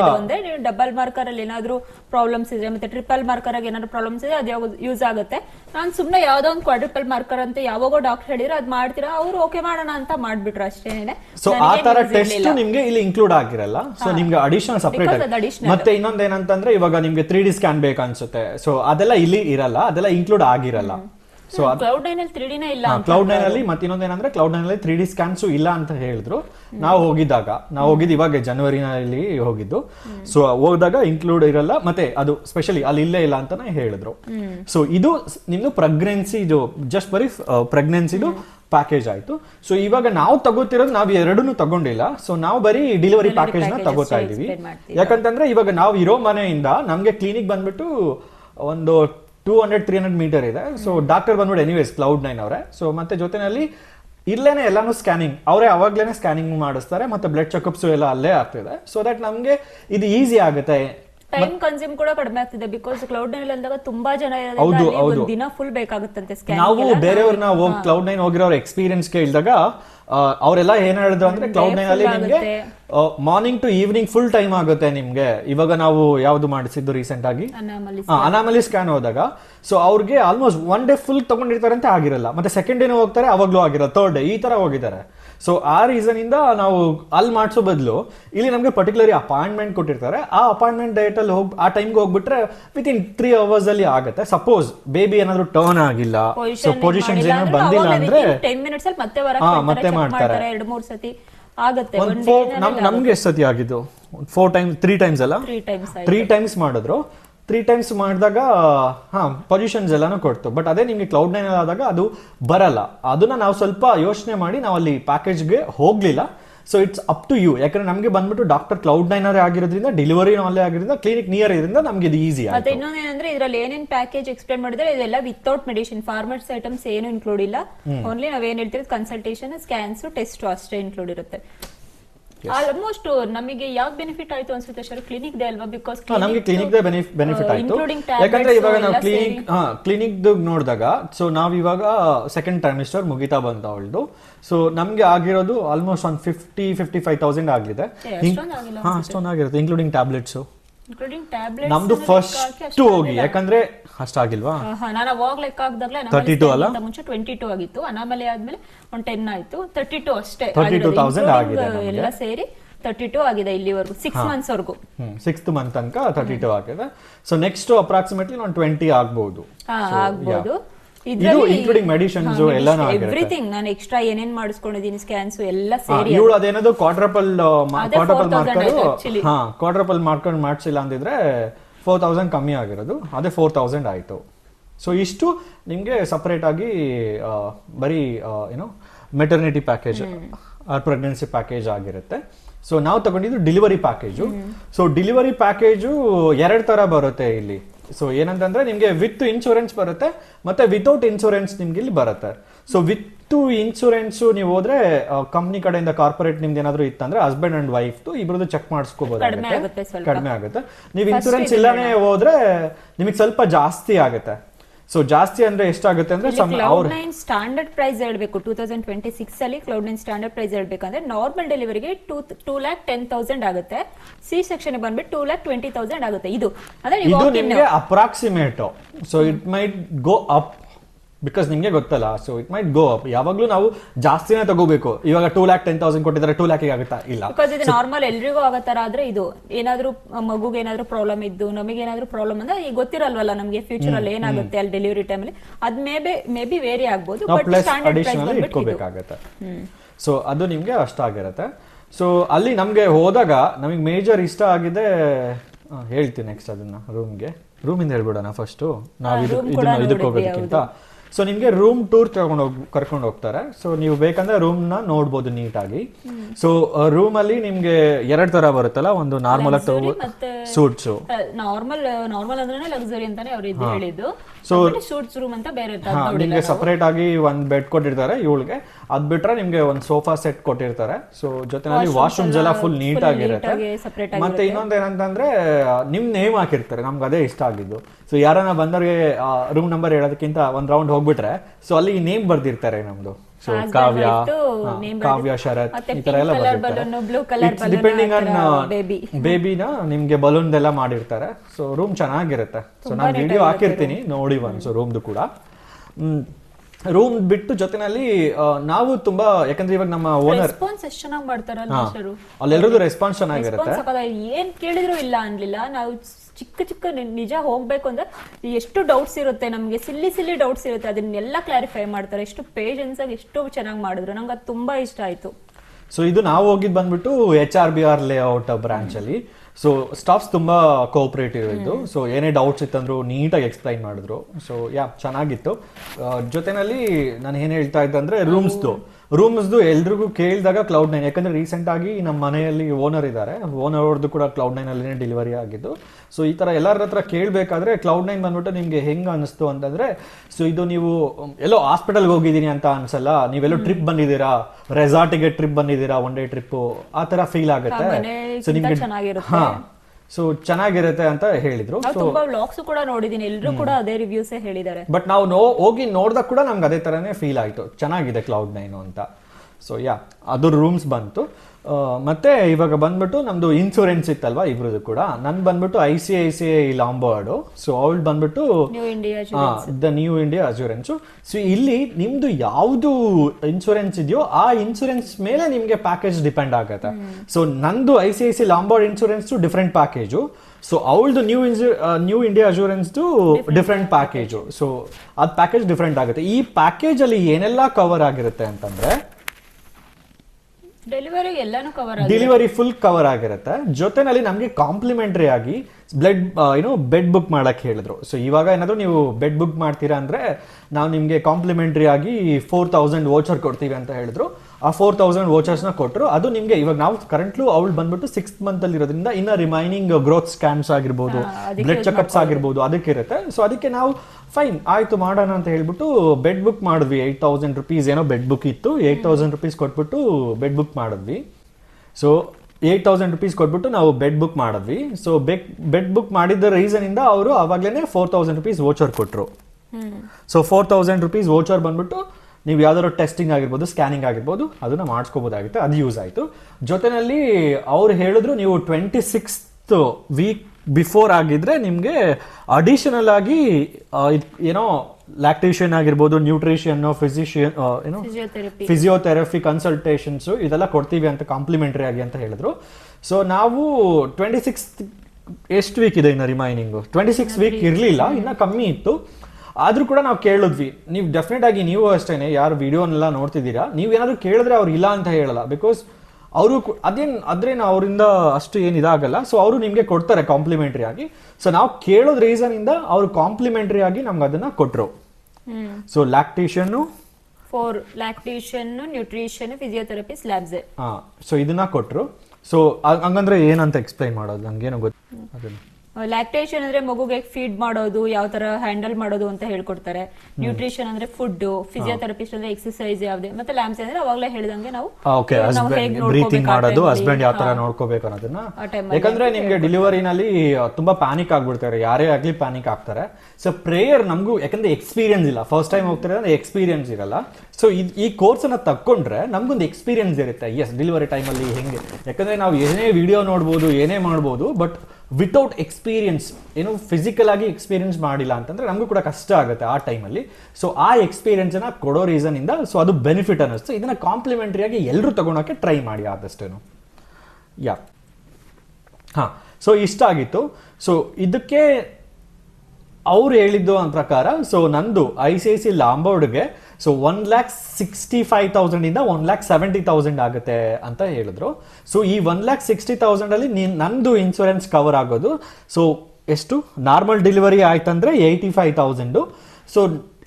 ನೀವು ಡಬಲ್ ಮಾರ್ಕರ್ ಅಲ್ಲಿ ಏನಾದ್ರೂ ಪ್ರಾಬ್ಲಮ್ಸ್ ಇದೆ ಮತ್ತೆ ಟ್ರಿಪಲ್ ಮಾರ್ಕರ್ ಆಗಿ ಏನಾದ್ರು ಪ್ರಾಬ್ಲಮ್ಸ್ ಇದೆ ಅದು ಯೂಸ್ ಆಗುತ್ತೆ. ನಾನ್ ಸುಮ್ನೆ ಯಾವ್ದೋ ಒಂದು ಕ್ವಾಡ್ರಿಪಲ್ ಮಾರ್ಕರ್ ಅಂತ ಯಾವಾಗೋ ಡಾಕ್ಟರ್ ಹೇಳಿದ್ರೆ ಅದ್ ಮಾಡ್ತೀರಾ? ಅವ್ರು ಓಕೆ ಮಾಡೋಣ ಅಂತ ಮಾಡ್ಬಿಟ್ರು ಅಷ್ಟೇನೆ. ಸೊ ಆ ತರ ಟೆಸ್ಟ್ ನಿಮ್ಗೆ ಇಲ್ಲಿ ಇನ್ಕ್ಲೂಡ್ ಆಗಿರಲ್ಲ. ಸೊ ನಿಮ್ಗೆ ಅಡಿಷನಲ್ ಸಪರೇಟ್ ಮತ್ತೆ ಇನ್ನೊಂದ್ ಏನಂತಂದ್ರೆ ಇವಾಗ ನಿಮ್ಗೆ ತ್ರೀ ಡಿ ಸ್ಕ್ಯಾನ್ ಬೇಕನ್ಸುತ್ತೆ. ಸೊ ಅದೆಲ್ಲ ಇಲ್ಲಿ ಇರಲ್ಲ. ಅದೆಲ್ಲ ಇನ್ಕ್ಲೂಡ್ ಆಗಿರಲ್ಲ. ಸೊ ಕ್ಲೌಡ್ ನೈನ್ ಅಲ್ಲಿ ತ್ರೀ ಡಿನೇ ಇಲ್ಲ ಕ್ಲೌಡ್ ನೈನ್ ಅಲ್ಲಿ ಮತ್ತೆ ಇನ್ನೊಂದೇನಂದ್ರೆ ಕ್ಲೌಡ್ ನೈನ್ ಅಲ್ಲಿ ತ್ರೀ ಡಿ ಸ್ಕ್ಯಾನ್ಸ್ ಇಲ್ಲ ಅಂತ ಹೇಳಿದ್ರು. ನಾವು ಹೋಗಿದ್ದಾಗ ನಾವು ಹೋಗಿದ್ ಇವಾಗ ಜನವರಿನಲ್ಲಿ ಹೋಗಿದ್ದು. ಸೊ ಹೋದಾಗ ಇನ್ಕ್ಲೂಡ್ ಇರಲ್ಲ ಮತ್ತೆ ಅದು ಸ್ಪೆಷಲಿ ಅಲ್ಲಿ ಇಲ್ಲೇ ಇಲ್ಲ ಅಂತಾನೆ ಹೇಳಿದ್ರು. ಸೊ ಇದು ನಿಮ್ದು ಪ್ರೆಗ್ನೆನ್ಸಿ ಇದು ಜಸ್ಟ್ ಬರೀ ಪ್ರೆಗ್ನೆನ್ಸಿದು ಪ್ಯಾಕೇಜ್ ಆಯ್ತು. ಸೊ ಇವಾಗ ನಾವು ತಗೋತಿರೋದು ನಾವು ಎರಡನ್ನೂ ತಗೊಂಡಿಲ್ಲ. ಸೊ ನಾವು ಬರೀ ಡಿಲಿವರಿ ಪ್ಯಾಕೇಜ್ನ ತಗೋತಾ ಇದೀವಿ. ಯಾಕಂತಂದ್ರೆ ಇವಾಗ ನಾವು ಇರೋ ಮನೆಯಿಂದ ನಮ್ಗೆ ಕ್ಲಿನಿಕ್ ಬಂದ್ಬಿಟ್ಟು ಒಂದು two hundred three hundred meter ಇದೆ. ಸೊ ಡಾಕ್ಟರ್ ಬಂದ್ಬಿಟ್ಟು ಎನಿವೇಸ್ ಕ್ಲೌಡ್ ನೈನ್ ಅವರೇ. ಸೊ ಮತ್ತೆ ಜೊತೆನಲ್ಲಿ ಇಲ್ಲೇನೆ ಎಲ್ಲಾನು ಸ್ಕ್ಯಾನಿಂಗ್ ಅವರೇ ಅವಾಗ್ಲೇನೆ ಸ್ಕ್ಯಾನಿಂಗ್ ಮಾಡಿಸ್ತಾರೆ, ಮತ್ತೆ ಬ್ಲಡ್ ಚೆಕಪ್ಸು ಎಲ್ಲ ಅಲ್ಲೇ ಆಗ್ತಿದೆ. ಸೊ ದಟ್ ನಮಗೆ ಇದು ಈಸಿ ಆಗುತ್ತೆ. ಟೈಮ್ ಕನ್ಸ್ಯೂಮ್ ಕೂಡ ಕಡಿಮೆ ಆಗ್ತಿದೆ ಬಿಕಾಸ್ ಕ್ಲೌಡ್ ನೈನ್ ಅಂದಾಗ ತುಂಬಾ ಜನ ಹೌದು, ಹೌದು. ದಿನ ಫುಲ್ ಬೇಕಾಗುತ್ತಂತೆ ಸ್ಕ್ಯಾನ್ ನಾವು ಬೇರೆಯವ್ರನ್ನ ಹೋಗಿ ಕ್ಲೌಡ್ ನೈನ್ ಹೋಗಿರೋ ಎಕ್ಸ್ಪೀರಿಯನ್ಸ್ ಕೇಳಿದಾಗ ಅವರೆಲ್ಲ ಏನ್ ಹೇಳಿದ್ರು ಅಂದ್ರೆ ಕ್ಲೌಡ್ ನೈನ್ ಅಲ್ಲಿ ನಿಮ್ಗೆ morning to evening full time ಆಗುತ್ತೆ ನಿಮ್ಗೆ. ಇವಾಗ ನಾವು ಯಾವ್ದು ಮಾಡಿಸಿದ್ದು ರೀಸೆಂಟ್ ಆಗಿ? ಅನಾಮಲಿ ಅನಾಮಲಿ ಸ್ಕ್ಯಾನ್ ಹೋದಾಗ ಸೊ ಅವ್ರಿಗೆ ಆಲ್ಮೋಸ್ಟ್ ಒನ್ ಡೇ ಫುಲ್ ತಗೊಂಡಿರ್ತಾರೆ ಅಂತ ಆಗಿರಲ್ಲ. ಮತ್ತೆ ಸೆಕೆಂಡ್ ಡೇನೂ ಹೋಗ್ತಾರೆ ಅವಾಗ್ಲೂ ಆಗಿರಲ್ಲ ಥರ್ಡ್ ಡೇ ಈ ತರ ಹೋಗಿದ್ದಾರೆ. ಸೊ ಆ ರೀಸನ್ ಇಂದ ನಾವು ಅಲ್ಲಿ ಮಾಡಿಸೋ ಬದಲು ಇಲ್ಲಿ ನಮಗೆ ಪರ್ಟಿಕ್ಯುಲರಿ ಅಪಾಯಿಂಟ್ಮೆಂಟ್ ಕೊಟ್ಟಿರ್ತಾರೆ. ಆ ಅಪಾಯಿಂಟ್ಮೆಂಟ್ ಡೇಟ್ ಅಲ್ಲಿ ಹೋಗಿ ಆ ಟೈಮ್ಗೆ ಹೋಗ್ಬಿಟ್ರೆ ವಿತ್ ಇನ್ ತ್ರೀ ಅವರ್ಸ್ ಅಲ್ಲಿ ಆಗುತ್ತೆ. ಸಪೋಸ್ ಬೇಬಿ ಏನಾದ್ರು ಟರ್ನ್ ಆಗಿಲ್ಲ ಸೊ ಪೊಸಿಷನ್ ಏನಾದ್ರು ಬಂದಿಲ್ಲ ಅಂದ್ರೆ ಮತ್ತೆ ಮಾಡ್ತಾರೆ. ಎರಡು ಮೂರ್ ಸತಿ ಆಗತ್ತೆ. ನಮ್ಗೆ ಎಷ್ಟು ಸತಿ ಆಗಿದ್ದು? ಫೋರ್ ಟೈಮ್ ತ್ರೀ ಟೈಮ್ಸ್ ಅಲ್ಲ? ತ್ರೀ ಟೈಮ್ಸ್ ಮಾಡಿದ್ರು. ತ್ರೀ ಟೈಮ್ಸ್ ಮಾಡಿದಾಗ ಹಾ ಪೊಸಿಷನ್ಸ್ ಎಲ್ಲನೂ ಕೊಡ್ತು. ಬಟ್ ಅದೇ ನಿಮಗೆ ಕ್ಲೌಡ್ ನೈನ್ ಆದಾಗ ಅದು ಬರಲ್ಲ. ಅದನ್ನ ನಾವು ಸ್ವಲ್ಪ ಯೋಚನೆ ಮಾಡಿ ನಾವು ಅಲ್ಲಿ ಪ್ಯಾಕೇಜ್ಗೆ ಹೋಗ್ಲಿಲ್ಲ. So it's up to you ಯಾಕಂದ್ರೆ ನಮಗೆ ಬಂದ್ಬಿಟ್ಟು ಡಾಕ್ಟರ್ ಕ್ಲೌಡ್ ನೈನರೇ ಆಗಿರೋದ್ರಿಂದ ಡೆಲಿವರಿ ಅಲ್ಲೇ ಆಗಿರೋದ್ರಿಂದ ಕ್ಲಿನಿಕ್ ನಿಯರ್ ಇದ್ರಿಂದ ನಮ್ಗೆ ಇದು ಈಸಿ ಮತ್ತೆ ಇನ್ನೊಂದು ಏನಂದ್ರೆ ಇದರಲ್ಲಿ ಏನೇನ್ ಪ್ಯಾಕೇಜ್ ಎಕ್ಸ್ಪ್ಲೇನ್ ಮಾಡಿದ್ರೆ ಇದೆಲ್ಲ ವಿತೌಟ್ ಮೆಡಿಸಿನ್ ಫಾರ್ಮರ್ಸ್ ಐಟಮ್ಸ್ ಏನು ಇನ್ಕ್ಲೂಡ್ ಇಲ್ಲ. ಓನ್ಲಿ ನಾವೇನ್ ಹೇಳ್ತೀವಿ ಕನ್ಸಲ್ಟೇಷನ್ ಸ್ಕ್ಯಾನ್ಸ್ ಟೆಸ್ಟ್ ಅಷ್ಟೇ ಇನ್ಕ್ಲೂಡ್ ಇರುತ್ತೆ. ಆಲ್ಮೋಸ್ಟ್ ನಮಗೆ ಯಾವ ಬೆನಿಫಿಟ್ ಆಯ್ತು ಅನ್ಸುತ್ತೆ ಸರ್ ಕ್ಲಿನಿಕ್ ದೇ ಅಲ್ವಾ? ಬಿಕಾಸ್ ನಮಗೆ ಕ್ಲಿನಿಕ್ ಬೆನಿಫಿಟ್ ಆಯ್ತು. ಯಾಕಂದ್ರೆ ಇವಾಗ ನಾವು ಕ್ಲಿನಿಕ್ ಹಾ ಕ್ಲಿನಿಕ್ ನೋಡಿದಾಗ ಸೊ ನಾವ್ ಇವಾಗ ಸೆಕೆಂಡ್ ಟ್ರೈಮಿಸ್ಟರ್ ಮುಗಿತಾ ಬಂತ ಅವಳದು. ಸೊ ನಮ್ಗೆ ಆಗಿರೋದು ಆಲ್ಮೋಸ್ಟ್ ಒಂದು ಫಿಫ್ಟಿ ಫಿಫ್ಟಿ ಫೈವ್ ತೌಸಂಡ್ ಆಗಿದೆ ಹಾ ಅಷ್ಟೊಂದು ಆಗಿರುತ್ತೆ ಇನ್ಕ್ಲೂಡಿಂಗ್ ಟ್ಯಾಬ್ಲೆಟ್ಸ್ ನಮ್ದು ಫಸ್ಟ್ ಹೋಗಿ ಯಾಕಂದ್ರೆ ಅಷ್ಟಾಗಿಲ್ವಾ ನಾನು ಅವಾಗ ಲೆಕ್ಕ ಹಾಕ್ದಾಗ್ಲೇ 32 ಅಲ್ಲ? ಮುಂಚೆ ಟ್ವೆಂಟಿ ಟೂ ಆಗಿತ್ತು. ಅನಾಮಲಿ ಆದ್ಮೇಲೆ ಒಂದು ಟೆನ್ ಆಯ್ತು. ತರ್ಟಿ ಟು ಅಷ್ಟೇ. 32,000 ತೌಸಂಡ್ ಆಗಿದೆ. ಎಲ್ಲ ಸೇರಿ ತರ್ಟಿ ಟೂ ಆಗಿದೆ ಇಲ್ಲಿವರೆಗೂ. ಸಿಕ್ಸ್ ಮಂತ್ಸ್ ವರ್ಗು. ಸಿಕ್ಸ್ ಸಿಕ್ಸ್ತ್ ಮಂತ್ ತನಕ ತರ್ಟಿ ಟು ಆಗಿದೆ. ಸೊ ನೆಕ್ಸ್ಟ್ ಅಪ್ರಾಕ್ಸಿಮೇಟ್ಲಿ ಒಂದು ಟ್ವೆಂಟಿ ಆಗ್ಬಹುದು ಆಗ್ಬಹುದು ಆಗ್ಬೋದು. ಇದು ಇನ್ಕ್ಲೂಡಿಂಗ್ ಮೆಡಿಷನ್ಸ್ ಎಲ್ಲಾನು. ಎವ್ರಿಥಿಂಗ್ ನಾನು ಎಕ್ಸ್ಟ್ರಾ ಏನೇನ್ ಮಾಡಿಸ್ಕೊಂಡಿದ್ದೀನಿ ಸ್ಕ್ಯಾನ್ಸ್ ಎಲ್ಲ ಸೇರಿ ಇವಳು ಅದೇನದು? Quadruple quadruple 4,000 marker. ಹಾ ಕ್ವಾಡ್ರಪಲ್ ಮಾರ್ಕರ್ ಮಾಡಿಸಿಲ್ಲ ಅಂದಿದ್ರೆ ಫೋರ್ ತೌಸಂಡ್ ಕಮ್ಮಿ ಆಗಿರೋದು. ಅದೇ ಫೋರ್ ತೌಸಂಡ್ ಆಯ್ತು. ಸೊ ಇಷ್ಟು ನಿಮ್ಗೆ ಸಪರೇಟ್ ಆಗಿ ಬರೀ ಏನೋ ಮೆಟರ್ನಿಟಿ ಪ್ಯಾಕೇಜ್ ಪ್ರೆಗ್ನೆನ್ಸಿ ಪ್ಯಾಕೇಜ್ ಆಗಿರುತ್ತೆ. ಸೊ ನಾವು ತಗೊಂಡಿದ್ದು delivery package so delivery package ಎರಡ್ ತರ ಬರುತ್ತೆ ಇಲ್ಲಿ. ಸೊ ಏನಂತಂದ್ರೆ ನಿಮಗೆ ವಿತ್ ಇನ್ಶೂರೆನ್ಸ್ ಬರುತ್ತೆ ಮತ್ತೆ ವಿತೌಟ್ ಇನ್ಶೂರೆನ್ಸ್ ನಿಮ್ಗೆ ಇಲ್ಲಿ ಬರುತ್ತೆ. ಸೊ ವಿತ್ ಇನ್ಶೂರೆನ್ಸ್ ನೀವು ಹೋದ್ರೆ ಕಂಪ್ನಿ ಕಡೆಯಿಂದ ಕಾರ್ಪೊರೇಟ್ ನಿಮ್ದು ಏನಾದ್ರು ಇತ್ತಂದ್ರೆ ಹಸ್ಬೆಂಡ್ ಅಂಡ್ ವೈಫ್ ಇಬ್ರದ್ದು ಚೆಕ್ ಮಾಡಿಸ್ಕೋಬಹುದು. ಕಡಿಮೆ ಆಗುತ್ತೆ ನೀವು ಇನ್ಶೂರೆನ್ಸ್ ಇಲ್ಲಾನೇ ಹೋದ್ರೆ ನಿಮಗೆ ಸ್ವಲ್ಪ ಜಾಸ್ತಿ ಆಗುತ್ತೆ. ಸೊ ಜಾಸ್ತಿ ಅಂದ್ರೆ ಎಷ್ಟಾಗುತ್ತೆ ಅಂದ್ರೆ ಕ್ಲೌಡ್ ನೈನ್ ಸ್ಟ್ಯಾಂಡರ್ಡ್ ಪ್ರೈಸ್ ಹೇಳ್ಬೇಕು. ಟೂ ತೌಸಂಡ್ ಟ್ವೆಂಟಿ ಸಿಕ್ಸ್ ಅಲ್ಲಿ ಕ್ಲೌಡ್ ನೈನ್ ಸ್ಟ್ಯಾಂಡರ್ಡ್ ಪ್ರೈಸ್ ಹೇಳ್ಬೇಕಂದ್ರೆ normal ಡೆಲಿವರಿಗೆ two two lakh ten thousand ಆಗುತ್ತೆ. ಸಿ ಸೆಕ್ಷನ್ ಬಂದ್ಬಿಟ್ಟು ಟೂ ಲ್ಯಾಕ್ ಟ್ವೆಂಟಿ ತೌಸಂಡ್ ಆಗುತ್ತೆ. ಇದು. ಅಂದ್ರೆ approximate so it might go up because ನಿಮಗೆ ಗೊತ್ತಲ್ಲ so it might go up ಯಾವಾಗಲೂ ನಾವು ಜಾಸ್ತಿನೇ ತಗೋಬೇಕು. ಇವಾಗ ಟೂ ಲ್ಯಾಕ್ ಟೆನ್ ತೌಸಂಡ್ ಕೊಟ್ಟಿದ್ರೆ ಟೂ ಲ್ಯಾಕ್ ಆಗುತ್ತಾ? ಇಲ್ಲ. ಬಿಕಾಸ್ ಇದು ನಾರ್ಮಲ್ ಎಲ್ರಿಗೂ ಆಗೋ ಆದ್ರೆ ಇದು ಏನಾದ್ರೂ ಮಗುಗೆ ಏನಾದ್ರೂ ಪ್ರಾಬ್ಲಮ್ ಇದ್ದು ನಮಗೆ ಏನಾದ್ರೂ ಪ್ರಾಬ್ಲಮ್ ಅಂದ್ರೆ ಈಗ ಗೊತ್ತಿರಲ್ವಲ್ಲ ನಮಗೆ ಫ್ಯೂಚರ್ ಅಲ್ಲಿ ಏನಾಗುತ್ತೆ ಅಲ್ಲಿ ಡೆಲಿವರಿ ಟೈಮ್ ಅಲ್ಲಿ. ಅದ್ may be may be vary ಆಗ್ಬೋದು ಪ್ಲಸ್ ಅಡಿಷನಲ್. ಇಟ್ಕೋಬೇಕಾಗತ್ತೆ. ಸೊ ಅದು ನಿಮ್ಗೆ ಅಷ್ಟಾಗಿರುತ್ತೆ ಸೊ ಅಲ್ಲಿ ನಮ್ಗೆ ಹೋದಾಗ ನಮಗೆ ಮೇಜರ್ ಇಷ್ಟ ಆಗಿದೆ ಹೇಳ್ತೀನಿ ನೆಕ್ಸ್ಟ್ ಅದನ್ನ ರೂಮ್ಗೆ ರೂಮಿಂದ ಹೇಳ್ಬಿಡೋಣ ಫಸ್ಟು ನಾವು ಇದಕ್ಕೆ ಹೋಗೋದಕ್ಕಿಂತ ಸೊ ನಿಮ್ಗೆ ರೂಮ್ ಟೂರ್ ತಗೊಂಡು ಹೋಗ್ ಕರ್ಕೊಂಡು ಹೋಗ್ತಾರೆ. ಸೊ ನೀವು ಬೇಕಂದ್ರೆ ರೂಮ್ನ ನೋಡ್ಬೋದು ನೀಟಾಗಿ. ಸೊ ರೂಮ್ ಅಲ್ಲಿ ನಿಮ್ಗೆ ಎರಡ್ ತರ ಬರುತ್ತಲ್ಲ ಒಂದು ನಾರ್ಮಲ್ ಆಗಿ ತಗೋ ಮತ್ತೆ ಸೂಟ್ಸು ನಾರ್ಮಲ್ ನಾರ್ಮಲ್ ಅಂದ್ರೆ ಲಕ್ಸುರಿ ಅಂತಾನೆ ಅವ್ರು ಇದು ಹೇಳಿದ್ದು. ಶೂಟ್ಸ್ ರೂಮ್ ಅಂತ ಬೇರೆ ಹಾ ನಿಮ್ಗೆ ಸಪರೇಟ್ ಆಗಿ ಒಂದ್ ಬೆಡ್ ಕೊಟ್ಟಿರ್ತಾರೆ ಇವಳಿಗೆ. ಅದ್ ಬಿಟ್ರೆ ನಿಮ್ಗೆ ಒಂದ್ ಸೋಫಾ ಸೆಟ್ ಕೊಟ್ಟಿರ್ತಾರೆ. ಸೊ ಜೊತೆನಲ್ಲಿ ವಾಶ್ರೂಮ್ಸ್ ಎಲ್ಲ ಫುಲ್ ನೀಟ್ ಆಗಿರುತ್ತೆ ಮತ್ತೆ ಇನ್ನೊಂದ್ ಏನಂತಂದ್ರೆ ನಿಮ್ ನೇಮ್ ಹಾಕಿರ್ತಾರೆ. ನಮ್ಗೆ ಅದೇ ಇಷ್ಟ ಆಗಿದ್ದು. ಸೊ ಯಾರನ್ನ ಬಂದವರಿಗೆ ರೂಮ್ ನಂಬರ್ ಹೇಳೋದಕ್ಕಿಂತ ಒಂದ್ ರೌಂಡ್ ಹೋಗ್ಬಿಟ್ರೆ ಸೊ ಅಲ್ಲಿ ನೇಮ್ ಬರ್ದಿರ್ತಾರೆ ನಮ್ದು. ಸೊ ಕಾವ್ಯ ಕಾವ್ಯ ಶರತ್ ಈ ತರ ಎಲ್ಲ ಡಿಪೆಂಡಿಂಗ್ ಆನ್ ಬೇಬಿನ ನಿಮ್ಗೆ ಬಲೂನ್ ಎಲ್ಲ ಮಾಡಿರ್ತಾರೆ. ಸೊ ರೂಮ್ ಚೆನ್ನಾಗಿರುತ್ತೆ. ಸೊ ನಾನು ವಿಡಿಯೋ ಹಾಕಿರ್ತೀನಿ. ನೋಡಿ ಸೊ ರೂಮ್ದು ಕೂಡ. ರೂಮ್ ಬಿಟ್ಟು ಜೊತೆನಲ್ಲಿ ನಾವು ತುಂಬಾ ಯಾಕಂದ್ರೆ ಇವಾಗ ನಮ್ಮ ಓನರ್ ರೆಸ್ಪಾನ್ಸ್ ಎಷ್ಟು ಚೆನ್ನಾಗಿ ಮಾಡ್ತಾರಲ್ಲ ರೆಸ್ಪಾನ್ಸ್ ಚೆನ್ನಾಗಿರುತ್ತೆ. ಏನ್ ಕೇಳಿದ್ರು ಇಲ್ಲ ಅನ್ಲಿಲ್ಲ. ನಾವು ಚಿಕ್ಕ ಚಿಕ್ಕ ನಿಜ ಹೋಗ್ಬೇಕು ಅಂದ್ರೆ ಎಷ್ಟು ಡೌಟ್ಸ್ ಇರುತ್ತೆ ನಮ್ಗೆ ಸಿಲ್ಲಿ ಸಿಲ್ಲಿ ಡೌಟ್ಸ್ ಇರುತ್ತೆ. ಅದನ್ನೆಲ್ಲ ಕ್ಲಾರಿಫೈ ಮಾಡ್ತಾರೆ. ಎಷ್ಟು ಪೇಷನ್ಸ್ ಆಗಿ ಎಷ್ಟು ಚೆನ್ನಾಗಿ ಮಾಡಿದ್ರು. ನಂಗೆ ಅದು ತುಂಬಾ ಇಷ್ಟ ಆಯ್ತು. ಸೊ ಇದು ನಾವು ಹೋಗಿದ್ ಬಂದ್ಬಿಟ್ಟು H R B R layout branch ಅಲ್ಲಿ. ಸೊ ಸ್ಟಾಫ್ಸ್ ತುಂಬಾ ಕೋಆಪರೇಟಿವ್ ಇದ್ದು. ಸೊ ಏನೇ ಡೌಟ್ಸ್ ಇತ್ತಂದ್ರು ನೀಟಾಗಿ ಎಕ್ಸ್ಪ್ಲೈನ್ ಮಾಡಿದ್ರು. ಸೊ ಯಾ ಚೆನ್ನಾಗಿತ್ತು. ಜೊತೆನಲ್ಲಿ ನಾನು ಏನ್ ಹೇಳ್ತಾ ಇದ್ದೆ ಅಂದ್ರೆ ರೂಮ್ಸ್ದು ರೂಮ್ಸ್ದು ಎಲ್ರಿಗೂ ಕೇಳಿದಾಗ ಕ್ಲೌಡ್ ನೈನ್ ಯಾಕಂದ್ರೆ ರೀಸೆಂಟ್ ಆಗಿ ನಮ್ಮ ಮನೆಯಲ್ಲಿ ಓನರ್ ಇದ್ದಾರೆ. ಓನರ್ ಅವ್ರದ್ದು ಕೂಡ ಕ್ಲೌಡ್ ನೈನ್ ಅಲ್ಲಿನೇ ಡೆಲಿವರಿ ಆಗಿದ್ದು. ಸೊ ಈ ತರ ಎಲ್ಲರ ಹತ್ರ ಕೇಳಬೇಕಾದ್ರೆ ಕ್ಲೌಡ್ ನೈನ್ ಬಂದ್ಬಿಟ್ಟು ನಿಮಗೆ ಹೆಂಗ್ ಅನಿಸ್ತು ಅಂತಂದ್ರೆ ಸೊ ಇದು ನೀವು ಎಲ್ಲೋ ಹಾಸ್ಪಿಟಲ್ಗೆ ಹೋಗಿದ್ದೀನಿ ಅಂತ ಅನ್ಸಲ್ಲ. ನೀವೆಲ್ಲೋ ಟ್ರಿಪ್ ಬಂದಿದ್ದೀರಾ? ರೆಸಾರ್ಟಿಗೆ ಟ್ರಿಪ್ ಬಂದಿದ್ದೀರಾ? ಒನ್ ಡೇ ಟ್ರಿಪ್ ಆ ತರ ಫೀಲ್ ಆಗುತ್ತೆ. ಸೊ ನಿಮ್ಗೆ. ಹಾ. ಸೊ ಚೆನ್ನಾಗಿರುತ್ತೆ ಅಂತ ಹೇಳಿದ್ರು. ನಾವು ತುಂಬಾ ವ್ಲಾಗ್ಸ್ ಕೂಡ ನೋಡಿದೀನಿ. ಎಲ್ಲರೂ ಕೂಡ ಅದೇ ರಿವ್ಯೂಸ್ ಹೇಳಿದ್ದಾರೆ ಬಟ್ ನಾವು ನೋ ಹೋಗಿ ನೋಡಿದಾಗ ಕೂಡ ನಮ್ಗೆ ಅದೇ ತರನೇ ಫೀಲ್ ಆಯ್ತು. ಚೆನ್ನಾಗಿದೆ ಕ್ಲೌಡ್ ನೈನ್ ಅಂತ. ಸೊ ಯಾ ಅದು ರೂಮ್ಸ್ ಬಂತು. ಮತ್ತೆ ಇವಾಗ ಬಂದ್ಬಿಟ್ಟು ನಮ್ದು ಇನ್ಶೂರೆನ್ಸ್ ಇತ್ತಲ್ವಾ ಇಬ್ರದ್ದು ಕೂಡ. ನನ್ ಬಂದ್ಬಿಟ್ಟು I C I C I Lombard so ಅವಳು ಬಂದ್ಬಿಟ್ಟು New India the New India assurance so ಇಲ್ಲಿ ನಿಮ್ದು ಯಾವ್ದು ಇನ್ಶೂರೆನ್ಸ್ ಇದೆಯೋ ಆ ಇನ್ಶೂರೆನ್ಸ್ ಮೇಲೆ ನಿಮ್ಗೆ ಪ್ಯಾಕೇಜ್ ಡಿಪೆಂಡ್ ಆಗುತ್ತೆ. ಸೊ ನಂದು I C I C Lombard insurance different package so ಅವಳದು New New India assurance different package so ಅದ್ ಪ್ಯಾಕೇಜ್ ಡಿಫ್ರೆಂಟ್ ಆಗುತ್ತೆ. ಈ ಪ್ಯಾಕೇಜ್ ಅಲ್ಲಿ ಏನೆಲ್ಲ ಕವರ್ ಆಗಿರುತ್ತೆ ಅಂತಂದ್ರೆ ಡೆಲಿವರಿ ಎಲ್ಲಾನು ಕವರ್ ಡೆಲಿವರಿ ಫುಲ್ ಕವರ್ ಆಗಿರುತ್ತೆ. ಜೊತೆನಲ್ಲಿ ನಮಗೆ ಕಾಂಪ್ಲಿಮೆಂಟರಿ ಆಗಿ ಬ್ಲಡ್ ಏನು ಬೆಡ್ ಬುಕ್ ಮಾಡಕ್ ಹೇಳಿದ್ರು. ಸೊ ಇವಾಗ ಏನಾದ್ರು ನೀವು ಬೆಡ್ ಬುಕ್ ಮಾಡ್ತೀರಾ ಅಂದ್ರೆ ನಾವು ನಿಮ್ಗೆ ಕಾಂಪ್ಲಿಮೆಂಟರಿ ಆಗಿ ಫೋರ್ ತೌಸಂಡ್ ವೋಚರ್ ಕೊಡ್ತೀವಿ ಅಂತ ಹೇಳಿದ್ರು. ಆ ಫೋರ್ ತೌಸಂಡ್ನ ಕೊಟ್ಟರು ಅದು ನಿಮಗೆ ಇವಾಗ ನಾವು ಕರೆಂಟ್ಲು ಅವಳು ಬಂದ್ಬಿಟ್ಟು ಸಿಕ್ಸ್ ಮಂತ್ ಅಲ್ಲಿ ಇರೋದ್ರಿಂದ ಇನ್ನ ರಿಮೈನಿಂಗ್ ಗ್ರೋತ್ ಸ್ಕ್ಯಾನ್ಸ್ ಆಗಿರ್ಬೋದು ಬ್ಲಡ್ ಚೆಕಪ್ಸ್ ಆಗಿರ್ಬೋದು ಅದಕ್ಕೆ ಇರುತ್ತೆ. ಸೊ ಅದಕ್ಕೆ ನಾವು ಫೈನ್ ಆಯ್ತು ಮಾಡೋಣ ಅಂತ ಹೇಳ್ಬಿಟ್ಟು ಬೆಡ್ ಬುಕ್ ಮಾಡಿದ್ವಿ. ಏಯ್ಟ್ ತೌಸಂಡ್ ರುಪೀಸ್ ಏನೋ ಬೆಡ್ ಬುಕ್ ಇತ್ತು. ಏಯ್ಟ್ ತೌಸಂಡ್ ರುಪೀಸ್ ಕೊಟ್ಬಿಟ್ಟು ಬೆಡ್ ಬುಕ್ ಮಾಡಿದ್ವಿ. ಸೊ ಏಯ್ಟ್ ತೌಸಂಡ್ ರುಪೀಸ್ ಕೊಟ್ಬಿಟ್ಟು ನಾವು ಬೆಡ್ ಬುಕ್ ಮಾಡಿದ್ವಿ. ಸೊ ಬೆಡ್ ಬೆಡ್ ಬುಕ್ ಮಾಡಿದ್ದ ರೀಸನ್ ಇಂದ ಅವರು ಅವಾಗ್ಲೇನೆ ಫೋರ್ ತೌಸಂಡ್ ರುಪೀಸ್ ವೋಚರ್ ಕೊಟ್ಟರು so four thousand rupees voucher ಬಂದ್ಬಿಟ್ಟು ನೀವು ಯಾವ್ದಾದ್ರು ಟೆಸ್ಟಿಂಗ್ ಆಗಿರ್ಬೋದು ಸ್ಕ್ಯಾನಿಂಗ್ ಆಗಿರ್ಬೋದು ಅದನ್ನ ಮಾಡಿಸ್ಕೋಬೋದಾಗಿತ್ತು ಅದು ಯೂಸ್ ಆಯಿತು. ಜೊತೆನಲ್ಲಿ ಅವ್ರು ಹೇಳಿದ್ರು ನೀವು ಟ್ವೆಂಟಿ ಸಿಕ್ಸ್ತ್ ವೀಕ್ ಬಿಫೋರ್ ಆಗಿದ್ರೆ ನಿಮಗೆ ಅಡಿಷನಲ್ ಆಗಿ ಏನೋ ಲ್ಯಾಕ್ಟೇಷನ್ ಆಗಿರ್ಬೋದು ನ್ಯೂಟ್ರಿಷನ್ ಫಿಸಿಷಿಯನ್ ಏನೋ ಫಿಸಿಯೋಥೆರಪಿ ಕನ್ಸಲ್ಟೇಷನ್ಸು ಕನ್ಸಲ್ಟೇಷನ್ಸ್ ಇದೆಲ್ಲ ಕೊಡ್ತೀವಿ ಅಂತ ಕಾಂಪ್ಲಿಮೆಂಟರಿ ಆಗಿ ಅಂತ ಹೇಳಿದ್ರು. ಸೊ ನಾವು ಟ್ವೆಂಟಿ ಸಿಕ್ಸ್ ಎಷ್ಟು ವೀಕ್ ಇದೆ ಇನ್ನು ರಿಮೈನಿಂಗು ಟ್ವೆಂಟಿ ಸಿಕ್ಸ್ ವೀಕ್ ಇರಲಿಲ್ಲ ಇನ್ನೂ ಕಮ್ಮಿ ಇತ್ತು. ಆದ್ರೂ ಕೂಡ ನಾವು ಕೇಳಿದ್ವಿ. ನೀವು ಡೆಫಿನೆಟ್ ಆಗಿ ನೀವು ಅಷ್ಟೇನೆ ಯಾರು ವಿಡಿಯೋನೆಲ್ಲ ನೋಡ್ತಿದ್ದೀರಾ? ನೀವು ಏನಾದರೂ ಕೇಳಿದ್ರೆ ಅವ್ರು ಇಲ್ಲ ಅಂತ ಹೇಳಲ್ಲ. ಬಿಕಾಸ್ ಅವರು ಅದೇನ್ ಅದ್ರೇನು ಅವರಿಂದ ಅಷ್ಟು ಏನು ಇದಾಗಲ್ಲ. ಸೊ ಅವರು ನಿಮಗೆ ಕೊಡ್ತಾರೆ ಕಾಂಪ್ಲಿಮೆಂಟರಿ ಆಗಿ. ಸೊ ನಾವು ಕೇಳೋದ್ ರೀಸನ್ ಇಂದ ಅವರು ಕಾಂಪ್ಲಿಮೆಂಟರಿ ಆಗಿ ನಮ್ಗೆ ಅದನ್ನ ಕೊಟ್ರು. ಹ್ಮ್. So lactation for lactation nutrition physiotherapies labs ಹಾ. ಸೊ ಇದನ್ನ ಕೊಟ್ರು. ಸೊ ಹಂಗಂದ್ರೆ ಏನಂತ ಎಕ್ಸ್ಪ್ಲೈನ್ ಮಾಡೋದು? ನಂಗೇನು ಗೊತ್ತು ಅದನ್ನ ಲ್ಯಾಕ್ಟೇಷನ್ ಅಂದ್ರೆ ಮಗುಗೆ ಫೀಡ್ ಮಾಡೋದು ಯಾವ ತರ ಹ್ಯಾಂಡಲ್ ಮಾಡೋದು ಅಂತ ಹೇಳ್ಕೊಡ್ತಾರೆ. ನ್ಯೂಟ್ರಿಷನ್ ಅಂದ್ರೆ ಫುಡ್ ಫಿಸಿಯೋಥೆರಪಿಸ್ಟ್ ಅಂದ್ರೆ ಎಕ್ಸರ್ಸೈಸ್ ಯಾವ್ದೇ. ಮತ್ತೆ ಲ್ಯಾಂಪ್ಸ್ ಅಂದ್ರೆ ಅವಾಗಲೇ ಹೇಳಿದಂಗೆ ನಾವು ಬ್ರೀತಿಂಗ್ ಮಾಡೋದು ಹಸ್ಬೆಂಡ್ ಯಾವ ತರ. ನೋಡ್ಕೋಬೇಕು ಅನ್ನೋದನ್ನ. ಯಾಕಂದ್ರೆ ನಿಮ್ಗೆ ಡೆಲಿವರಿನಲ್ಲಿ ತುಂಬಾ ಪ್ಯಾನಿಕ್ ಆಗ್ಬಿಡ್ತಾರೆ. ಯಾರೇ ಆಗ್ಲಿ ಪ್ಯಾನಿಕ್ ಆಗ್ತಾರೆ. ಸೊ ಪ್ರೇಯರ್ ನಮಗೂ ಯಾಕಂದ್ರೆ ಎಕ್ಸ್ಪೀರಿಯನ್ಸ್ ಇಲ್ಲ. ಫಸ್ಟ್ ಟೈಮ್ ಹೋಗ್ತಾರೆ ಅಂದ್ರೆ ಎಕ್ಸ್ಪೀರಿಯನ್ಸ್ ಇರಲ್ಲ. ಸೊ ಈ ಕೋರ್ಸ್ ಅನ್ನ ತಕೊಂಡ್ರೆ ನಮ್ಗೊಂದು ಎಕ್ಸ್ಪೀರಿಯನ್ಸ್ ಇರುತ್ತೆ. ಎಸ್ ಡೆಲಿವರಿ ಟೈಮಲ್ಲಿ ಹೆಂಗೆ. ಯಾಕಂದ್ರೆ ನಾವು ಏನೇ ವಿಡಿಯೋ ನೋಡ್ಬೋದು ಏನೇ ಮಾಡ್ಬೋದು ಬಟ್ ವಿತೌಟ್ ಎಕ್ಸ್ಪೀರಿಯನ್ಸ್ ಏನು ಫಿಸಿಕಲ್ ಆಗಿ ಎಕ್ಸ್ಪೀರಿಯನ್ಸ್ ಮಾಡಿಲ್ಲ ಅಂತಂದ್ರೆ ನಮಗೂ ಕೂಡ ಕಷ್ಟ ಆಗುತ್ತೆ ಆ ಟೈಮಲ್ಲಿ ಸೊ ಆ ಎಕ್ಸ್ಪೀರಿಯನ್ಸ್ ಅನ್ನ ಕೊಡೋ ರೀಸನ್ ಇಂದ ಸೊ ಅದು ಬೆನಿಫಿಟ್ ಅನ್ನಿಸ್ತು. ಇದನ್ನ ಕಾಂಪ್ಲಿಮೆಂಟರಿ ಆಗಿ ಎಲ್ಲರೂ ತಗೊಳಕ್ಕೆ ಟ್ರೈ ಮಾಡಿ ಆದಷ್ಟೇನು. ಯಾ ಹಾ ಸೊ ಇಷ್ಟ ಆಗಿತ್ತು. ಸೊ ಇದಕ್ಕೆ ಅವ್ರು ಹೇಳಿದ್ದು ಪ್ರಕಾರ ಸೊ ನಂದು I C I C ಲಾಂಬೋರ್ಡ್ಗೆ so one lakh sixty five thousand ಇಂದ ಒನ್ ಲ್ಯಾಕ್ ಸೆವೆಂಟಿ ತೌಸಂಡ್ ಆಗುತ್ತೆ ಅಂತ ಹೇಳಿದ್ರು. ಸೊ ಈ ಒನ್ ಲ್ಯಾಕ್ ಸಿಕ್ಸ್ಟಿ ತೌಸಂಡ್ ಅಲ್ಲಿ ನೀನ್- ನಂದು ಇನ್ಶೂರೆನ್ಸ್ ಕವರ್ ಆಗೋದು. ಸೊ ಎಷ್ಟು? ನಾರ್ಮಲ್ ಡೆಲಿವರಿ ಆಯ್ತಂದ್ರೆ eighty five thousand so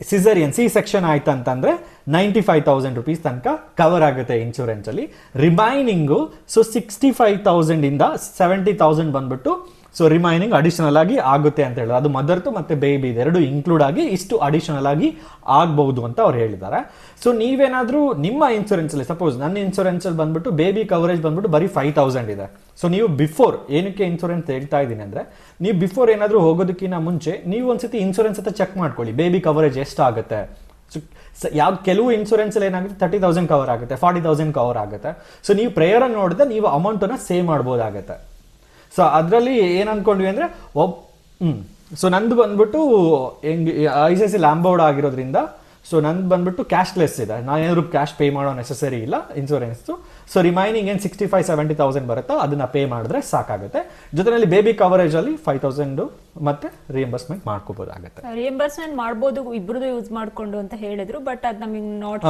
caesarean C section ಆಯ್ತಂತಂದ್ರೆ ninety five thousand rupees ತನಕ ಕವರ್ ಆಗುತ್ತೆ ಇನ್ಶೂರೆನ್ಸ್ ಅಲ್ಲಿ. Remaining so sixty five thousand ಇಂದ ಸೆವೆಂಟಿ ತೌಸಂಡ್ ಬಂದ್ಬಿಟ್ಟು ಸೊ ರಿಮೈನಿಂಗ್ ಅಡಿಷನಲ್ ಆಗಿ ಆಗುತ್ತೆ ಅಂತ ಹೇಳಿದ್ರು. ಅದು ಮದರ್ದು ಮತ್ತು ಬೇಬಿ ಎರಡು ಇನ್ಕ್ಲೂಡ್ ಆಗಿ ಇಷ್ಟು ಅಡಿಷನಲ್ ಆಗಿ ಆಗ್ಬಹುದು ಅಂತ ಅವ್ರು ಹೇಳಿದ್ದಾರೆ. ಸೊ ನೀವೇನಾದರೂ ನಿಮ್ಮ ಇನ್ಸೂರೆನ್ಸಲ್ಲಿ ಸಪೋಸ್ ನನ್ನ ಇನ್ಸೂರೆನ್ಸಲ್ಲಿ ಬಂದ್ಬಿಟ್ಟು ಬೇಬಿ ಕವರೇಜ್ ಬಂದ್ಬಿಟ್ಟು ಬರೀ ಫೈವ್ ತೌಸಂಡ್ ಇದೆ. ಸೊ ನೀವು ಬಿಫೋರ್ ಏನಕ್ಕೆ ಇನ್ಸೂರೆನ್ಸ್ ಹೇಳ್ತಾ ಇದ್ದೀನಿ ಅಂದರೆ, ನೀವು ಬಿಫೋರ್ ಏನಾದರೂ ಹೋಗೋದಕ್ಕಿಂತ ಮುಂಚೆ ನೀವು ಒಂದ್ಸತಿ ಇನ್ಸೂರೆನ್ಸ್ ಅಂತ ಚೆಕ್ ಮಾಡ್ಕೊಳ್ಳಿ. ಬೇಬಿ ಕವರೇಜ್ ಎಷ್ಟಾಗುತ್ತೆ? ಯಾವ ಕೆಲವು ಇನ್ಸೂರೆನ್ಸ್ ಅಲ್ಲಿ ಏನಾಗುತ್ತೆ? ತರ್ಟಿ ತೌಸಂಡ್ ಕವರ್ ಆಗುತ್ತೆ ಫಾರ್ಟಿ ತೌಸಂಡ್ ಕವರ್ ಆಗುತ್ತೆ. ಸೊ ನೀವು ಪ್ರೇಯರ್ ನೋಡಿದ್ರೆ ನೀವು ಅಮೌಂಟನ್ನು ಸೇವ್ ಮಾಡ್ಬೋದಾಗತ್ತೆ. ಸೊ ಅದರಲ್ಲಿ ಏನು ಅಂದ್ಕೊಂಡ್ವಿ ಅಂದ್ರೆ ಒಬ್ ಹ್ಞೂ ಸೊ ನಂದು ಬಂದ್ಬಿಟ್ಟು ಹೆಂಗೆ ಐ ಸಿ ಸಿ ಲ್ಯಾಂಬೌಡ್ ಆಗಿರೋದ್ರಿಂದ ಸೊ ನಂದು ಬಂದ್ಬಿಟ್ಟು ಕ್ಯಾಶ್ಲೆಸ್ ಇದೆ. ನಾನು ಏನಾದ್ರು ಕ್ಯಾಶ್ ಪೇ ಮಾಡೋ ನೆಸೆಸರಿ ಇಲ್ಲ ಇನ್ಶೂರೆನ್ಸ್ ಸೊ ರಿಮೈನಿಂಗ್ ಏನು ಸಿಕ್ಸ್ಟಿ ಫೈವ್ ಸೆವೆಂಟಿ ತೌಸಂಡ್ ಬರುತ್ತೋ ಅದನ್ನ ಪೇ ಮಾಡಿದ್ರೆ ಸಾಕಾಗುತ್ತೆ. ಜೊತೆನಲ್ಲಿ ಬೇಬಿ ಕವರೇಜ್ ಅಲ್ಲಿ ಫೈವ್ ತೌಸಂಡ್ ಮತ್ತೆ ರಿಯಂಬರ್ಸ್ಮೆಂಟ್ ಮಾಡ್ಕೋಬಹುದಾಗುತ್ತೆ. ರಿಯಂಬರ್ಸ್ಮೆಂಟ್ ಮಾಡಬಹುದು ಇಬ್ರದ್ದು ಯೂಸ್ ಮಾಡ್ಕೊಂಡು ಅಂತ ಹೇಳಿದ್ರು ಬಟ್ ಅದ್ ನಮಗೆ ನಾಟ್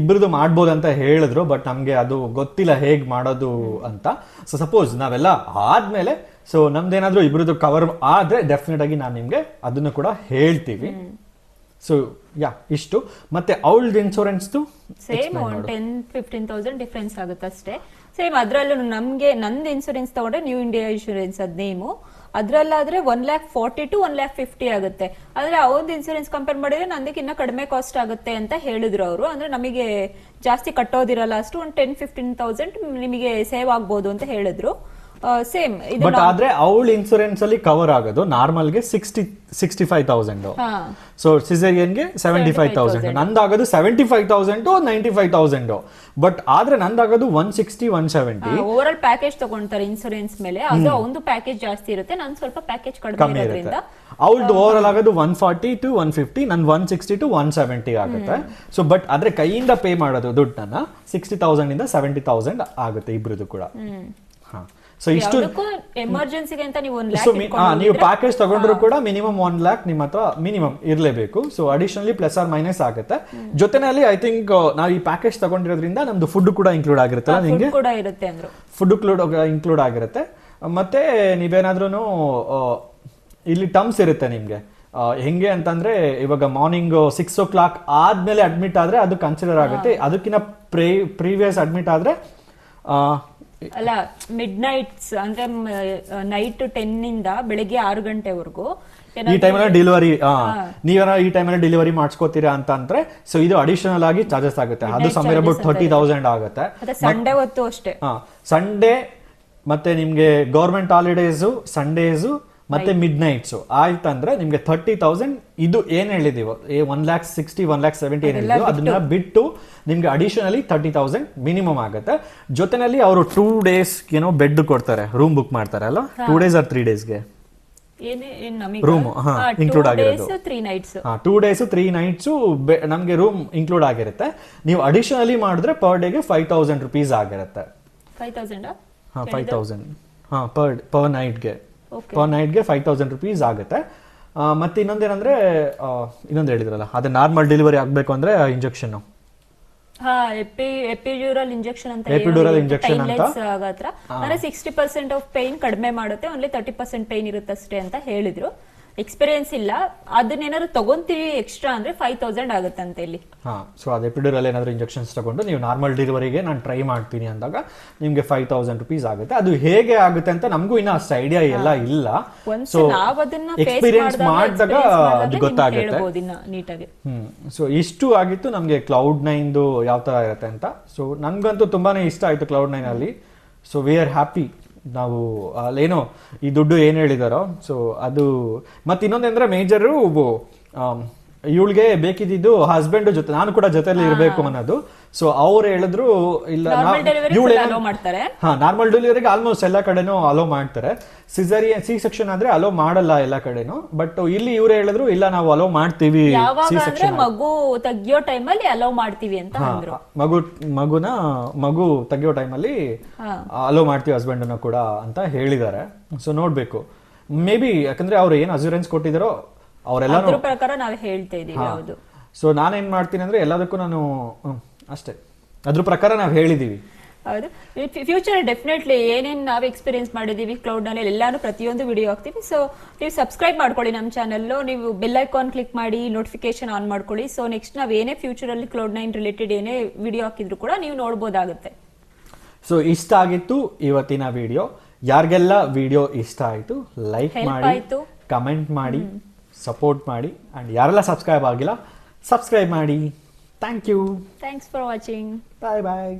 ಇಬ್ರದ್ದು ಮಾಡ್ಬೋದು ಅಂತ ಹೇಳಿದ್ರು ಬಟ್ ನಮ್ಗೆ ಅದು ಗೊತ್ತಿಲ್ಲ ಹೇಗ್ ಮಾಡೋದು ಅಂತ. ಸೊ ಸಪೋಸ್ ನಾವೆಲ್ಲ ಆದ್ಮೇಲೆ ಸೊ ನಮ್ದೇನಾದ್ರೂ ಇಬ್ರದ್ದು ಕವರ್ ಆದ್ರೆ ಡೆಫಿನೆಟ್ ಆಗಿ ನಾನು ನಿಮ್ಗೆ ಅದನ್ನು ಕೂಡ ಹೇಳ್ತೀವಿ. ಸೊ ಯಾ ಇಷ್ಟು. ಮತ್ತೆ ಅವಳದ್ ಇನ್ಶೂರೆನ್ಸ್ದು ಸೇಮ್ ಒಂದು ಟೆನ್ ಫಿಫ್ಟೀನ್ ತೌಸಂಡ್ ಡಿಫ್ರೆನ್ಸ್ ಆಗುತ್ತೆ ಅಷ್ಟೇ. ಸೇಮ್ ಅದರಲ್ಲೂ ನಮಗೆ ನಂದು ಇನ್ಸೂರೆನ್ಸ್ ತಗೊಂಡ್ರೆ ನ್ಯೂ ಇಂಡಿಯಾ ಇನ್ಶೂರೆನ್ಸ್ ಅದ್ name ಅದ್ರಲ್ಲಾದ್ರೆ one lakh forty to one lakh fifty ಆಗುತ್ತೆ. ಆದ್ರೆ ಅವ್ರದ್ದು ಇನ್ಸೂರೆನ್ಸ್ ಕಂಪೇರ್ ಮಾಡಿದ್ರೆ ನಂದಕ್ಕೆ ಇನ್ನ ಕಡಿಮೆ ಕಾಸ್ಟ್ ಆಗುತ್ತೆ ಅಂತ ಹೇಳಿದ್ರು ಅವರು. ಅಂದ್ರೆ ನಮಗೆ ಜಾಸ್ತಿ ಕಟ್ಟೋದಿರಲ್ಲ ಅಷ್ಟು ಒಂದು ಟೆನ್ ಫಿಫ್ಟೀನ್ ತೌಸಂಡ್ ನಿಮಗೆ ಸೇವ್ ಆಗ್ಬೋದು ಅಂತ ಹೇಳಿದ್ರು. ಸೇಮ್ ಬಟ್ ಆದ್ರೆ ಅವಳ ಇನ್ಶೂರೆನ್ಸ್ ಅಲ್ಲಿ ಕವರ್ ಆಗೋದು ನಾರ್ಮಲ್ಗೆ sixty sixty five thousand so ಸಿಸೇರಿಯನ್ಗೆ seventy five thousand ನಂದಾಗೋದು seventy five thousand ninety five thousand but ಆದ್ರೆ ನಂದಾಗೋದು one sixty one seventy over all package ತಗೊಂತಾರೆ ಇನ್ಸೂರೆನ್ಸ್ ಮೇಲೆ. ಅದು ಒಂದು ಪ್ಯಾಕೇಜ್ ಜಾಸ್ತಿ ಇರುತ್ತೆ. ನಾನು ಸ್ವಲ್ಪ ಪ್ಯಾಕೇಜ್ ಕಡಿಮೆ ಇರೋದ್ರಿಂದ. ಇರುತ್ತೆ. ಅವಳದು ಓವರ್ ಆಲ್ ಆಗೋದು one forty to one fifty ನನ್ one sixty to one seventy ಆಗುತ್ತೆ. ಸೊ ಬಟ್ ಆದ್ರೆ ಕೈಯಿಂದ ಪೇ ಮಾಡೋದು ದುಡ್ಡನ್ನ ಸಿಕ್ಸ್ಟಿ ತೌಸಂಡ್ ಇಂದ ಸೆವೆಂಟಿ ತೌಸಂಡ್ ಆಗುತ್ತೆ ಇಬ್ರದ್ದು ಕೂಡ. ಹಾ. ಸೊ ಇಷ್ಟು ಎಮರ್ಜೆನ್ಸಿಗೆ ಅಂತ ನೀವು ನೀವು ಪ್ಯಾಕೇಜ್ ತಗೊಂಡ್ರು ಕೂಡ ಮಿನಿಮಮ್ ಒನ್ ಲ್ಯಾಕ್ ನಿಮ್ಮ ಹತ್ರ ಮಿನಿಮಮ್ ಇರಲೇಬೇಕು. So additionally plus or minus ಆಗುತ್ತೆ. ಜೊತೆನಲ್ಲಿ ಐ ಥಿಂಕ್ ನಾವು ಈ ಪ್ಯಾಕೇಜ್ ತಗೊಂಡಿರೋದ್ರಿಂದ ನಮ್ದು ಫುಡ್ ಕೂಡ ಇನ್ಕ್ಲೂಡ್ ಆಗಿರುತ್ತಲ್ಲ ನಿಮಗೆ? ಕೂಡ ಇರುತ್ತೆ ಅಂದ್ರು. ಫುಡ್ ಕ್ಲೂಡ್ ಇನ್ಕ್ಲೂಡ್ ಆಗಿರುತ್ತೆ. ಮತ್ತೆ ನೀವೇನಾದ್ರೂ ಇಲ್ಲಿ ಟರ್ಮ್ಸ್ ಇರುತ್ತೆ ನಿಮಗೆ. ಹೆಂಗೆ ಅಂತಂದ್ರೆ ಇವಾಗ ಮಾರ್ನಿಂಗ್ ಸಿಕ್ಸ್ ಓ ಕ್ಲಾಕ್ ಆದ್ಮೇಲೆ ಅಡ್ಮಿಟ್ ಆದ್ರೆ ಅದು ಕನ್ಸಿಡರ್ ಆಗುತ್ತೆ. ಅದಕ್ಕಿಂತ ಪ್ರೇ ಪ್ರೀವಿಯಸ್ ಅಡ್ಮಿಟ್ ಆದ್ರೆ ಅಲ್ಲ ಮಿಡ್ ನೈಟ್ಸ್ ಅಂದ್ರೆ ನೈಟ್ ಟೆನ್ ಇಂದ ಬೆಳಿಗ್ಗೆ ಆರು ಗಂಟೆವರೆಗೂ ಈ ಟೈಮಲ್ಲಿ ಡೆಲಿವರಿ ನೀವೇನ ಈ ಟೈಮಲ್ಲಿ ಡೆಲಿವರಿ ಮಾಡಿಸ್ಕೋತೀರಾ ಅಂತ ಅಂದ್ರೆ ಸೊ ಇದು ಅಡಿಷನಲ್ ಆಗಿ ಚಾರ್ಜಸ್ ಆಗುತ್ತೆ. ಅದು ಸಮೀರ್ ಅಬೌಟ್ ಥರ್ಟಿ ತೌಸಂಡ್ ಆಗುತ್ತೆ. ಸಂಡೇ ಹೊತ್ತು ಅಷ್ಟೇ. ಸಂಡೇ ಮತ್ತೆ ನಿಮ್ಗೆ ಗೌರ್ಮೆಂಟ್ ಹಾಲಿಡೇಸು ಸಂಡೇಸು ಮತ್ತೆ ಮಿಡ್ ನೈಟ್ಸು ಆಯ್ತಂದ್ರೆ ನಿಮ್ಗೆ ಥರ್ಟಿ ತೌಸಂಡ್ ಇದು ಏನ್ ಹೇಳಿದೀವೋ? One lakh sixty one lakh seventy ಏನ್ ಹೇಳಿದೀವೋ? ಅದನ್ನ ಬಿಟ್ಟು ನಿಮ್ಗೆ ಅಡಿಷನಲಿ ತರ್ಟಿ ತೌಸಂಡ್ ಮಿನಿಮಮ್ ಆಗುತ್ತೆ. ಜೊತೆನಲ್ಲಿ ಅವರು ಟೂ ಡೇಸ್ ಏನೋ ಬೆಡ್ ಕೊಡ್ತಾರೆ. ರೂಮ್ ಬುಕ್ ಮಾಡ್ತಾರೆ ಅಲ್ಲ ಟೂ ಡೇಸ್ ಆರ್ ತ್ರೀ ಡೇಸ್ಗೆ ರೂಮ್ ಇನ್ಕ್ಲೂಡ್ ಆಗಿರೋದು. ಟೂ ಡೇಸ್ ತ್ರೀ ನೈಟ್ಸು ನಮಗೆ ರೂಮ್ ಇನ್ಕ್ಲೂಡ್ ಆಗಿರುತ್ತೆ. ನೀವು ಅಡಿಷನಲಿ ಮಾಡಿದ್ರೆ ಪರ್ ಡೇಗೆ ಫೈವ್ ತೌಸಂಡ್ ರುಪೀಸ್ ಆಗಿರುತ್ತೆ. ಫೈವ್ ತೌಸಂಡ್ ಹಾಂ ಫೈವ್ ತೌಸಂಡ್ ಹಾಂ ಪರ್ ಪರ್ ನೈಟ್ಗೆ. ಪರ್ ನೈಟ್ಗೆ ಫೈವ್ ತೌಸಂಡ್ ರುಪೀಸ್ ಆಗುತ್ತೆ. ಮತ್ತೆ ಇನ್ನೊಂದೇನಂದ್ರೆ ಇನ್ನೊಂದು ಹೇಳಿದ್ರಲ್ಲ ಅದು ನಾರ್ಮಲ್ ಡೆಲಿವರಿ ಆಗಬೇಕು ಅಂದ್ರೆ ಇಂಜೆಕ್ಷನ್ ಹಾ ಎಪಿ ಎಪಿಡ್ಯೂರಲ್ ಇಂಜೆಕ್ಷನ್ ಅಂತ injection ಅಂತ? ಅಂದ್ರೆ ಸಿಕ್ಸ್ಟಿ ಪರ್ಸೆಂಟ್ ಆಫ್ ಪೈನ್ ಕಡಿಮೆ ಮಾಡುತ್ತೆ ಓನ್ಲಿ ತರ್ಟಿ ಪರ್ಸೆಂಟ್ ಪೈನ್ ಇರುತ್ತೆ ಅಷ್ಟೇ ಅಂತ ಹೇಳಿದ್ರು. ಎಕ್ಸ್ಪೀರಿಯನ್ಸ್ ಇಲ್ಲ. ಅದನ್ನೇನಾದ್ರು ತಗೊಂತೀವಿ ಎಕ್ಸ್ಟ್ರಾ ಅಂದ್ರೆ ಫೈವ್ ತೌಸಂಡ್ ಆಗುತ್ತಂತೆ ಇಲ್ಲಿ. ಹಾ ಸೊ ಅದು ಅಲ್ಲಿ ಏನಾದರೂ ಇಂಜೆಕ್ಷನ್ಸ್ ತಗೊಂಡು ನೀವು ನಾರ್ಮಲ್ ಡೆಲಿವರಿಗೆ ನಾನು ಟ್ರೈ ಮಾಡ್ತೀನಿ ಅಂದಾಗ ನಿಮಗೆ ಫೈವ್ ತೌಸಂಡ್ ರುಪೀಸ್ ಆಗುತ್ತೆ. ಅದು ಹೇಗೆ ಆಗುತ್ತೆ ಅಂತ ನಮಗೂ ಇನ್ನೂ ಅಷ್ಟು ಐಡಿಯಾ ಎಲ್ಲ ಇಲ್ಲ. ಸೊ ಅದನ್ನ ಎಕ್ಸ್ಪೀರಿಯನ್ಸ್ ಮಾಡಿದಾಗ ಅದು ಗೊತ್ತಾಗುತ್ತೆ. ನೀಟಾಗಿ ಹ್ಮ್ ಸೊ ಇಷ್ಟು ಆಗಿತ್ತು ನಮಗೆ ಕ್ಲೌಡ್ ನೈನ್ದು ಯಾವ ತರ ಇರುತ್ತೆ ಅಂತ. ಸೊ ನನಗಂತೂ ತುಂಬಾನೇ ಇಷ್ಟ ಆಯಿತು ಕ್ಲೌಡ್ ಅಲ್ಲಿ. ಸೊ ವಿ ಆರ್ ಹ್ಯಾಪಿ ನಾವು ಅಲ್ಲೇನೋ ಈ ದುಡ್ಡು ಏನು ಹೇಳಿದಾರೋ ಸೊ ಅದು ಮತ್ತೆ ಇನ್ನೊಂದಂದ್ರೆ ಮೇಜರು ಇವಳಿಗೆ ಬೇಕಿದ್ದು ಹಸ್ಬೆಂಡ್ ಜೊತೆ ನಾನು ಕೂಡ ಜೊತೆಲಿ ಇರಬೇಕು ಅನ್ನೋದು. ಸೊ ಅವ್ರು ಹೇಳಿದ್ರು ಇಲ್ಲ ಮಾಡ್ತಾರೆ. ಹಾ ನಾರ್ಮಲ್ ಡೆಲಿವರಿಗೆ ಆಲ್ಮೋಸ್ಟ್ ಎಲ್ಲ ಕಡೆನೂ ಅಲೋ ಮಾಡ್ತಾರೆ. ಸಿಸರಿ ಸಿ ಸೆಕ್ಷನ್ ಆದ್ರೆ ಅಲೋ ಮಾಡಲ್ಲ ಎಲ್ಲ ಕಡೆನೂ. ಬಟ್ ಇಲ್ಲಿ ಇವ್ರು ಹೇಳಿದ್ರು ಇಲ್ಲ ನಾವು ಅಲೋ ಮಾಡ್ತೀವಿ ಮಗು ತೆಗಿಯೋ ಟೈಮಲ್ಲಿ ಅಲೋ ಮಾಡ್ತೀವಿ ಅಂತ ಮಗು ಮಗುನ ಮಗು ತೆಗಿಯೋ ಟೈಮಲ್ಲಿ. ಅಲೋ ಮಾಡ್ತೀವಿ ಹಸ್ಬೆಂಡ್ ಕೂಡ ಅಂತ ಹೇಳಿದ್ದಾರೆ. ಸೊ ನೋಡ್ಬೇಕು. ಮೇ ಬಿ ಯಾಕಂದ್ರೆ ಅವ್ರು ಏನ್ ಅಸ್ಯೂರೆನ್ಸ್ ಕೊಟ್ಟಿದಾರೋ ಅವರೆಲ್ಲ ಪ್ರಕಾರ ನಾವು ಹೇಳ್ತಾ ಇದೀವಿ ಹೌದು. ಸೊ ನಾನೇನ್ ಮಾಡ್ತೀನಿ ಅಂದ್ರೆ ಎಲ್ಲದಕ್ಕೂ ನಾನು ಅಷ್ಟೇ. ಅದ್ರ ಪ್ರಕಾರ ನಾವು ಹೇಳಿದೀವಿ. ಹೌದು. ಫ್ಯೂಚರ್ ಡೆಫಿನೆಟ್ಲಿ ಏನೇನು ನಾವು ಎಕ್ಸ್ಪೀರಿಯನ್ಸ್ ಮಾಡಿದೀವಿ ಕ್ಲೌಡ್ನಲ್ಲಿ ಎಲ್ಲಾನು ಪ್ರತಿಯೊಂದು ವಿಡಿಯೋ ಹಾಕ್ತೀವಿ. ಸೊ ನೀವು ಸಬ್ಸ್ಕ್ರೈಬ್ ಮಾಡ್ಕೊಳ್ಳಿ ನಮ್ಮ ಚಾನಲ್ ನೀವು ಬೆಲ್ ಐಕಾನ್ ಕ್ಲಿಕ್ ಮಾಡಿ ನೋಟಿಫಿಕೇಶನ್ ಆನ್ ಮಾಡ್ಕೊಳ್ಳಿ. ಸೊ ನೆಕ್ಸ್ಟ್ ನಾವು ಏನೇ ಫ್ಯೂಚರ್ ಅಲ್ಲಿ ಕ್ಲೌಡ್ ನೈನ್ ರಿಲೇಟೆಡ್ ಏನೇ ವಿಡಿಯೋ ಹಾಕಿದ್ರು ಕೂಡ ನೀವು ನೋಡ್ಬೋದಾಗುತ್ತೆ. ಸೊ ಇಷ್ಟ ಆಗಿತ್ತು ಇವತ್ತಿನ ವಿಡಿಯೋ ಯಾರಿಗೆಲ್ಲ ವಿಡಿಯೋ ಇಷ್ಟ ಆಯಿತು ಲೈಕ್ ಮಾಡಿ. ಕಮೆಂಟ್ ಮಾಡಿ ಸಪೋರ್ಟ್ ಮಾಡಿ. ಅಂಡ್ ಯಾರೆಲ್ಲ ಸಬ್ಸ್ಕ್ರೈಬ್ ಆಗಿಲ್ಲ ಸಬ್ಸ್ಕ್ರೈಬ್ ಮಾಡಿ. Thank you thanks for watching bye bye